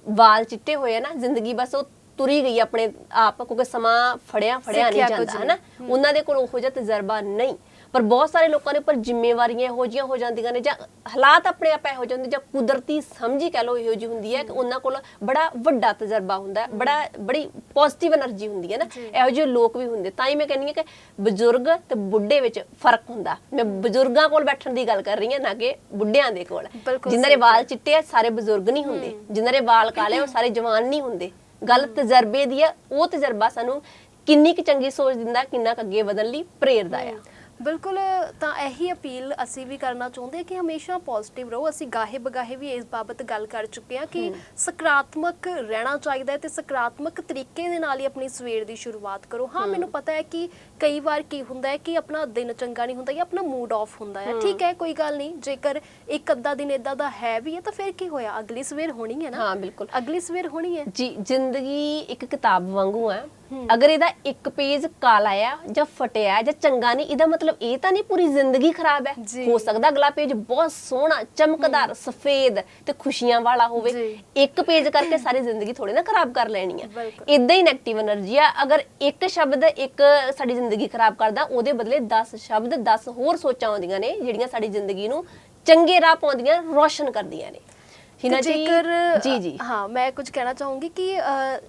ਵਾਲ ਚਿੱਟੇ ਹੋਏ ਆ ਨਾ ਜ਼ਿੰਦਗੀ ਬਸ ਉਹ ਤੁਰੀ ਗਈ ਆਪਣੇ ਆਪ ਕਿਉਂਕਿ ਸਮਾਂ ਫੜਿਆ ਫੜਿਆ ਨਹੀਂ। ਜਾਂਦਾ ਹੈ। ਨਾ ਉਹਨਾਂ ਦੇ ਕੋਲ ਉਹੋ ਜਿਹਾ ਤਜਰਬਾ ਨਹੀਂ। ਪਰ ਬਹੁਤ ਸਾਰੇ ਲੋਕਾਂ ਦੇ ਉੱਪਰ ਜ਼ਿੰਮੇਵਾਰੀਆਂ ਇਹੋ ਜੀਆਂ ਹੋ ਜਾਂਦੀਆਂ ਨੇ ਜਾਂ ਹਾਲਾਤ ਆਪਣੇ ਆਪ ਇਹੋ ਜਿਹੇ ਹੁੰਦੇ ਜਾਂ ਕੁਦਰਤੀ ਸਮਝੀ ਕਹਿ ਲੋ ਇਹੋ ਜੀ ਹੁੰਦੀ ਹੈ ਕਿ ਉਹਨਾਂ ਕੋਲ ਬੜਾ ਵੱਡਾ ਤਜਰਬਾ ਹੁੰਦਾ ਹੈ ਬੜਾ ਬੜੀ ਪੋਜ਼ਿਟਿਵ એનર્ਜੀ ਹੁੰਦੀ ਹੈ ਨਾ ਇਹੋ ਜਿਹੇ ਲੋਕ ਵੀ ਹੁੰਦੇ। ਤਾਂ ਹੀ ਮੈਂ ਕਹਿੰਦੀ ਹਾਂ ਕਿ ਬਜ਼ੁਰਗ ਤੇ ਬੁੱਢੇ ਵਿੱਚ ਫ਼ਰਕ ਹੁੰਦਾ। ਮੈਂ ਬਜ਼ੁਰਗਾਂ ਕੋਲ ਬੈਠਣ ਦੀ ਗੱਲ ਕਰ ਰਹੀ ਹਾਂ ਨਾ ਕਿ ਬੁੱਢਿਆਂ ਦੇ ਕੋਲ। ਜਿਨ੍ਹਾਂ ਦੇ ਵਾਲ ਚਿੱਟੇ ਆ ਸਾਰੇ ਬਜ਼ੁਰਗ ਨਹੀਂ ਹੁੰਦੇ। ਜਿਨ੍ਹਾਂ ਦੇ ਵਾਲ ਕਾਲੇ ਉਹ ਸਾਰੇ ਜਵਾਨ ਨਹੀਂ ਹੁੰਦੇ। ਗੱਲ ਤਜਰਬੇ ਦੀ ਆ ਉਹ ਤਜਰਬਾ ਸਾਨੂੰ ਕਿੰਨੀ ਕੁ ਚੰਗੀ ਸੋਚ ਦਿੰਦਾ ਕਿੰਨਾ ਕੁ ਅੱਗੇ ਵਧਣ ਲਈ ਪ੍ਰੇਰਦਾ ਆ। ਬਿਲਕੁਲ ਤਾਂ ਇਹੀ ਅਪੀਲ ਅਸੀਂ ਵੀ ਕਰਨਾ ਚਾਹੁੰਦੇ ਹਾਂ ਕਿ ਹਮੇਸ਼ਾ ਪੋਜ਼ਿਟਿਵ ਰਹੋ। ਅਸੀਂ ਗਾਹੇ ਬਗਾਹੇ ਵੀ ਇਸ ਬਾਬਤ ਗੱਲ ਕਰ ਚੁੱਕੇ ਹਾਂ ਕਿ ਸਕਾਰਾਤਮਕ ਰਹਿਣਾ ਚਾਹੀਦਾ ਹੈ ਤੇ ਸਕਾਰਾਤਮਕ ਤਰੀਕੇ ਦੇ ਨਾਲ ਹੀ ਆਪਣੀ ਸਵੇਰ ਦੀ ਸ਼ੁਰੂਆਤ ਕਰੋ। ਹਾਂ। ਮੈਨੂੰ ਪਤਾ ਹੈ ਕਿ ਕਈ ਵਾਰ ਕੀ ਹੁੰਦਾ ਹੈ ਕਿ ਆਪਣਾ ਦਿਨ ਚੰਗਾ ਨਹੀਂ ਹੁੰਦਾ ਜਾਂ ਆਪਣਾ ਮੂਡ ਆਫ ਹੁੰਦਾ ਹੈ। ਠੀਕ ਹੈ ਕੋਈ ਗੱਲ ਨਹੀਂ ਜੇਕਰ ਇੱਕ ਅੱਧਾ ਦਿਨ ਇਦਾਂ ਦਾ ਹੈ ਵੀ ਹੈ ਤਾਂ ਫਿਰ ਕੀ ਹੋਇਆ? ਅਗਲੀ ਸਵੇਰ ਹੋਣੀ ਹੈ ਨਾ। ਹਾਂ ਬਿਲਕੁਲ। ਅਗਲੀ ਸਵੇਰ ਹੋਣੀ ਹੈ। ਜੀ ਜ਼ਿੰਦਗੀ ਇੱਕ ਕਿਤਾਬ ਵਾਂਗੂ ਹੈ। ਅਗਰ ਇਹਦਾ ਇੱਕ ਪੇਜ ਕਾਲਾ ਆ ਜਾਂ ਫਟਿਆ ਜਾਂ ਚੰਗਾ ਨਹੀਂ ਇਹਦਾ ਮਤਲਬ ਇਹ ਤਾਂ ਨਹੀਂ ਪੂਰੀ ਜ਼ਿੰਦਗੀ ਖਰਾਬ ਹੈ। ਹੋ ਸਕਦਾ ਅਗਲਾ ਪੇਜ ਬਹੁਤ ਸੋਹਣਾ ਚਮਕਦਾਰ ਸਫੇਦ ਤੇ ਖੁਸ਼ੀਆਂ ਵਾਲਾ ਹੋਵੇ। ਇੱਕ ਪੇਜ ਕਰਕੇ ਸਾਰੀ ਜ਼ਿੰਦਗੀ ਥੋੜੀ ਨਾ ਖਰਾਬ ਕਰ ਲੈਣੀ ਆ ਇਦਾਂ ਹੀ 네ਗੇਟਿਵ એનર્ਜੀ ਆ। ਅਗਰ ਇੱਕ ਸ਼ਬਦ ਇੱਕ ਸਾਡੀ ਜ਼ਿੰਦਗੀ ਖਰਾਬ ਕਰਦਾ ਉਹਦੇ ਬਦਲੇ 10 ਸ਼ਬਦ 10 ਹੋਰ ਸੋਚਾਂ ਆਉਂਦੀਆਂ ਨੇ ਜਿਹੜੀਆਂ ਸਾਡੀ ਜ਼ਿੰਦਗੀ ਨੂੰ ਚੰਗੇ ਰਾਹ ਪਾਉਂਦੀਆਂ ਰੋਸ਼ਨ ਕਰਦੀਆਂ ਨੇ। ਹਿਨਾ ਜੀ ਜੇਕਰ ਜੀ ਜੀ। ਹਾਂ ਮੈਂ ਕੁਝ ਕਹਿਣਾ ਚਾਹੂੰਗੀ ਕਿ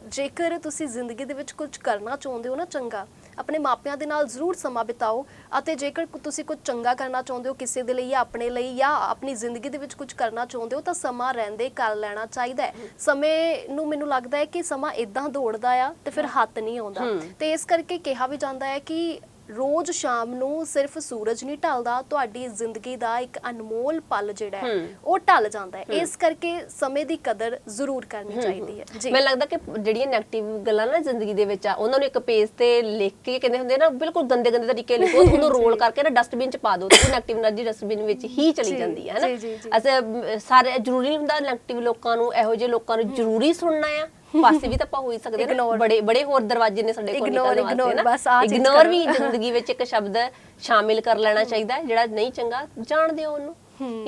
ਜੇਕਰ ਤੁਸੀਂ ਜ਼ਿੰਦਗੀ ਦੇ ਵਿੱਚ ਕੁਝ ਕਰਨਾ ਚਾਹੁੰਦੇ ਹੋ ਨਾ ਚੰਗਾ ਆਪਣੇ ਮਾਪਿਆਂ ਦੇ ਨਾਲ ਜ਼ਰੂਰ ਸਮਾਂ ਬਿਤਾਓ ਅਤੇ ਜੇਕਰ ਤੁਸੀਂ ਕੁਝ ਚੰਗਾ ਕਰਨਾ ਚਾਹੁੰਦੇ ਹੋ ਕਿਸੇ ਦੇ ਲਈ ਜਾਂ ਆਪਣੇ ਲਈ ਜਾਂ ਆਪਣੀ ਜ਼ਿੰਦਗੀ ਦੇ ਵਿੱਚ ਕੁਝ ਕਰਨਾ ਚਾਹੁੰਦੇ ਹੋ ਤਾਂ ਸਮਾਂ ਰਹਿੰਦੇ ਕਰ ਲੈਣਾ ਚਾਹੀਦਾ ਹੈ। ਸਮੇਂ ਨੂੰ ਮੈਨੂੰ ਲੱਗਦਾ ਹੈ ਕਿ ਸਮਾਂ ਇਦਾਂ ਦੌੜਦਾ ਆ ਤੇ ਫਿਰ ਹੱਥ ਨਹੀਂ ਆਉਂਦਾ। ਤੇ ਇਸ ਕਰਕੇ ਕਿਹਾ ਵੀ ਜਾਂਦਾ ਹੈ ਕਿ ਰੋਜ਼ ਸ਼ਾਮ ਨੂੰ ਸਿਰਫ ਸੂਰਜ ਨਹੀਂ ਢਲਦਾ ਤੁਹਾਡੀ ਜ਼ਿੰਦਗੀ ਦਾ ਇੱਕ ਅਨਮੋਲ ਪਲ ਜਿਹੜਾ ਹੈ ਉਹ ਢਲ ਜਾਂਦਾ ਹੈ। ਇਸ ਕਰਕੇ ਸਮੇਂ ਦੀ ਕਦਰ ਜ਼ਰੂਰ ਕਰਨੀ ਚਾਹੀਦੀ ਹੈ। ਜੀ। ਮੈਨੂੰ ਲੱਗਦਾ ਕਿ ਜਿਹੜੀਆਂ 네ਗੇਟਿਵ ਗੱਲਾਂ ਨਾ ਜ਼ਿੰਦਗੀ ਦੇ ਵਿੱਚ ਆ ਉਹਨਾਂ ਨੂੰ ਇੱਕ ਪੇਜ ਤੇ ਲਿਖ ਕੇ ਕਹਿੰਦੇ ਹੁੰਦੇ ਨਾ ਬਿਲਕੁਲ ਗੰਦੇ ਗੰਦੇ ਤਰੀਕੇ ਲਿਖੋ ਉਹਨੂੰ ਰੋਲ ਕਰਕੇ ਨਾ ਡਸਟਬਿਨ ਚ ਪਾ ਦਿਓ ਤੇ 네ਗੇਟਿਵ એનર્ਜੀ ਡਸਟਬਿਨ ਵਿੱਚ ਹੀ ਚਲੀ ਜਾਂਦੀ ਹੈ ਹਨਾ? ਅਸੇ ਸਾਰੇ ਜ਼ਰੂਰੀ ਹੁੰਦਾ 네ਗੇਟਿਵ ਲੋਕਾਂ ਨੂੰ ਇਹੋ ਜਿਹੇ ਲੋਕਾਂ ਨੂੰ ਜ਼ਰੂਰੀ ਸੁਣਨਾ ਆ। ਪਾਸੇ ਵੀ ਤਾਂ ਆਪਾਂ ਹੋ ਸਕਦੇ ਨਾ ਬੜੇ ਬੜੇ ਹੋਰ ਦਰਵਾਜ਼ੇ ਨੇ ਸਾਡੇ ਕੋਲ Ignore, ਨਿਕਲਣ ਬਸ ਆਹ ਚੀਜ਼ ਵੀ ਜ਼ਿੰਦਗੀ ਵਿੱਚ ਇੱਕ ਸ਼ਬਦ ਸ਼ਾਮਿਲ ਕਰ ਲੈਣਾ ਚਾਹੀਦਾ ਹੈ, ਜਿਹੜਾ ਨਹੀਂ ਚੰਗਾ ਜਾਣ ਦਿਓ ਉਹਨੂੰ।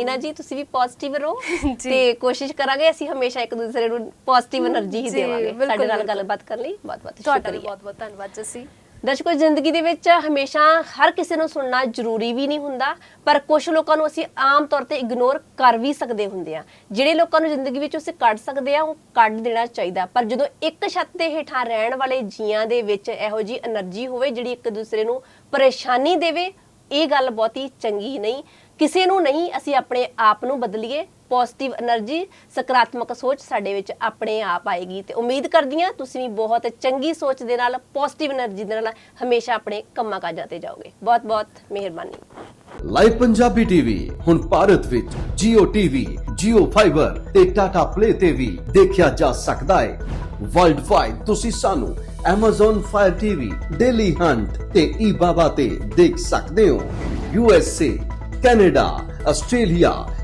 ਇਹਨਾਂ ਜੀ ਤੁਸੀਂ ਵੀ ਪੋਜ਼ਿਟਿਵ ਰਹੋ ਤੇ ਕੋਸ਼ਿਸ਼ ਕਰਾਂਗੇ ਅਸੀਂ ਹਮੇਸ਼ਾ ਇੱਕ ਦੂਸਰੇ ਨੂੰ ਪੋਜ਼ਿਟਿਵ એનર્ਜੀ ਹੀ ਦੇਵਾਂਗੇ। ਸਾਡੇ ਨਾਲ ਗੱਲਬਾਤ ਕਰਨ ਲਈ ਬਹੁਤ ਬਹੁਤ ਸ਼ੁਕਰੀਆ। ਬਹੁਤ ਬਹੁਤ ਧੰਨਵਾਦ ਜੱਸੀ। ਦਰਸ਼ਕੋ, ਜ਼ਿੰਦਗੀ ਦੇ ਵਿੱਚ ਹਮੇਸ਼ਾ ਹਰ ਕਿਸੇ ਨੂੰ ਸੁਣਨਾ ਜ਼ਰੂਰੀ ਵੀ ਨਹੀਂ ਹੁੰਦਾ, ਪਰ ਕੁਝ ਲੋਕਾਂ ਨੂੰ ਅਸੀਂ ਆਮ ਤੌਰ ਤੇ ਇਗਨੋਰ ਕਰ ਵੀ ਸਕਦੇ ਹੁੰਦੇ ਆ ਜਿਹੜੇ ਲੋਕਾਂ ਨੂੰ ਜ਼ਿੰਦਗੀ ਵਿੱਚ ਅਸੀਂ ਕੱਢ ਸਕਦੇ ਆ ਉਹ ਕੱਢ ਦੇਣਾ ਚਾਹੀਦਾ। ਪਰ ਜਦੋਂ ਇੱਕ ਛੱਤ ਦੇ ਹੇਠਾਂ ਰਹਿਣ ਵਾਲੇ ਜੀਆਂ ਦੇ ਵਿੱਚ ਇਹੋ ਜੀ એનર્ਜੀ ਹੋਵੇ, ਜਿਹੜੀ ਇੱਕ ਦੂਸਰੇ ਨੂੰ ਪਰੇਸ਼ਾਨੀ ਦੇਵੇ, ਇਹ ਗੱਲ ਬਹੁਤੀ ਚੰਗੀ ਨਹੀਂ। ਕਿਸੇ ਨੂੰ ਨਹੀਂ ਅਸੀਂ ਆਪਣੇ ਆਪ ਨੂੰ ਬਦਲੀਏ ਪੋਜ਼ਿਟਿਵ એનર્ਜੀ ਸਕਾਰਾਤਮਕ ਸੋਚ ਸਾਡੇ ਵਿੱਚ ਆਪਣੇ ਆਪ ਆਏਗੀ ਤੇ ਉਮੀਦ ਕਰਦੀ ਹਾਂ ਤੁਸੀਂ ਵੀ ਬਹੁਤ ਚੰਗੀ ਸੋਚ ਦੇ ਨਾਲ ਪੋਜ਼ਿਟਿਵ એનર્ਜੀ ਦੇ ਨਾਲ ਹਮੇਸ਼ਾ ਆਪਣੇ ਕੰਮਾਂ ਕਾਜਾਂ ਤੇ ਜਾਓਗੇ। ਬਹੁਤ ਬਹੁਤ ਮਿਹਰਬਾਨੀ। ਲਾਈਵ ਪੰਜਾਬੀ ਟੀਵੀ ਹੁਣ ਭਾਰਤ ਵਿੱਚ Jio TV, Jio Fiber ਤੇ Tata Play ਤੇ ਵੀ ਦੇਖਿਆ ਜਾ ਸਕਦਾ ਹੈ। ਵਰਲਡ ਵਾਈਡ ਤੁਸੀਂ ਸਾਨੂੰ Amazon Fire TV, Daily Hunt ਤੇ eBaba ਤੇ ਦੇਖ ਸਕਦੇ ਹੋ। USA, Canada, Australia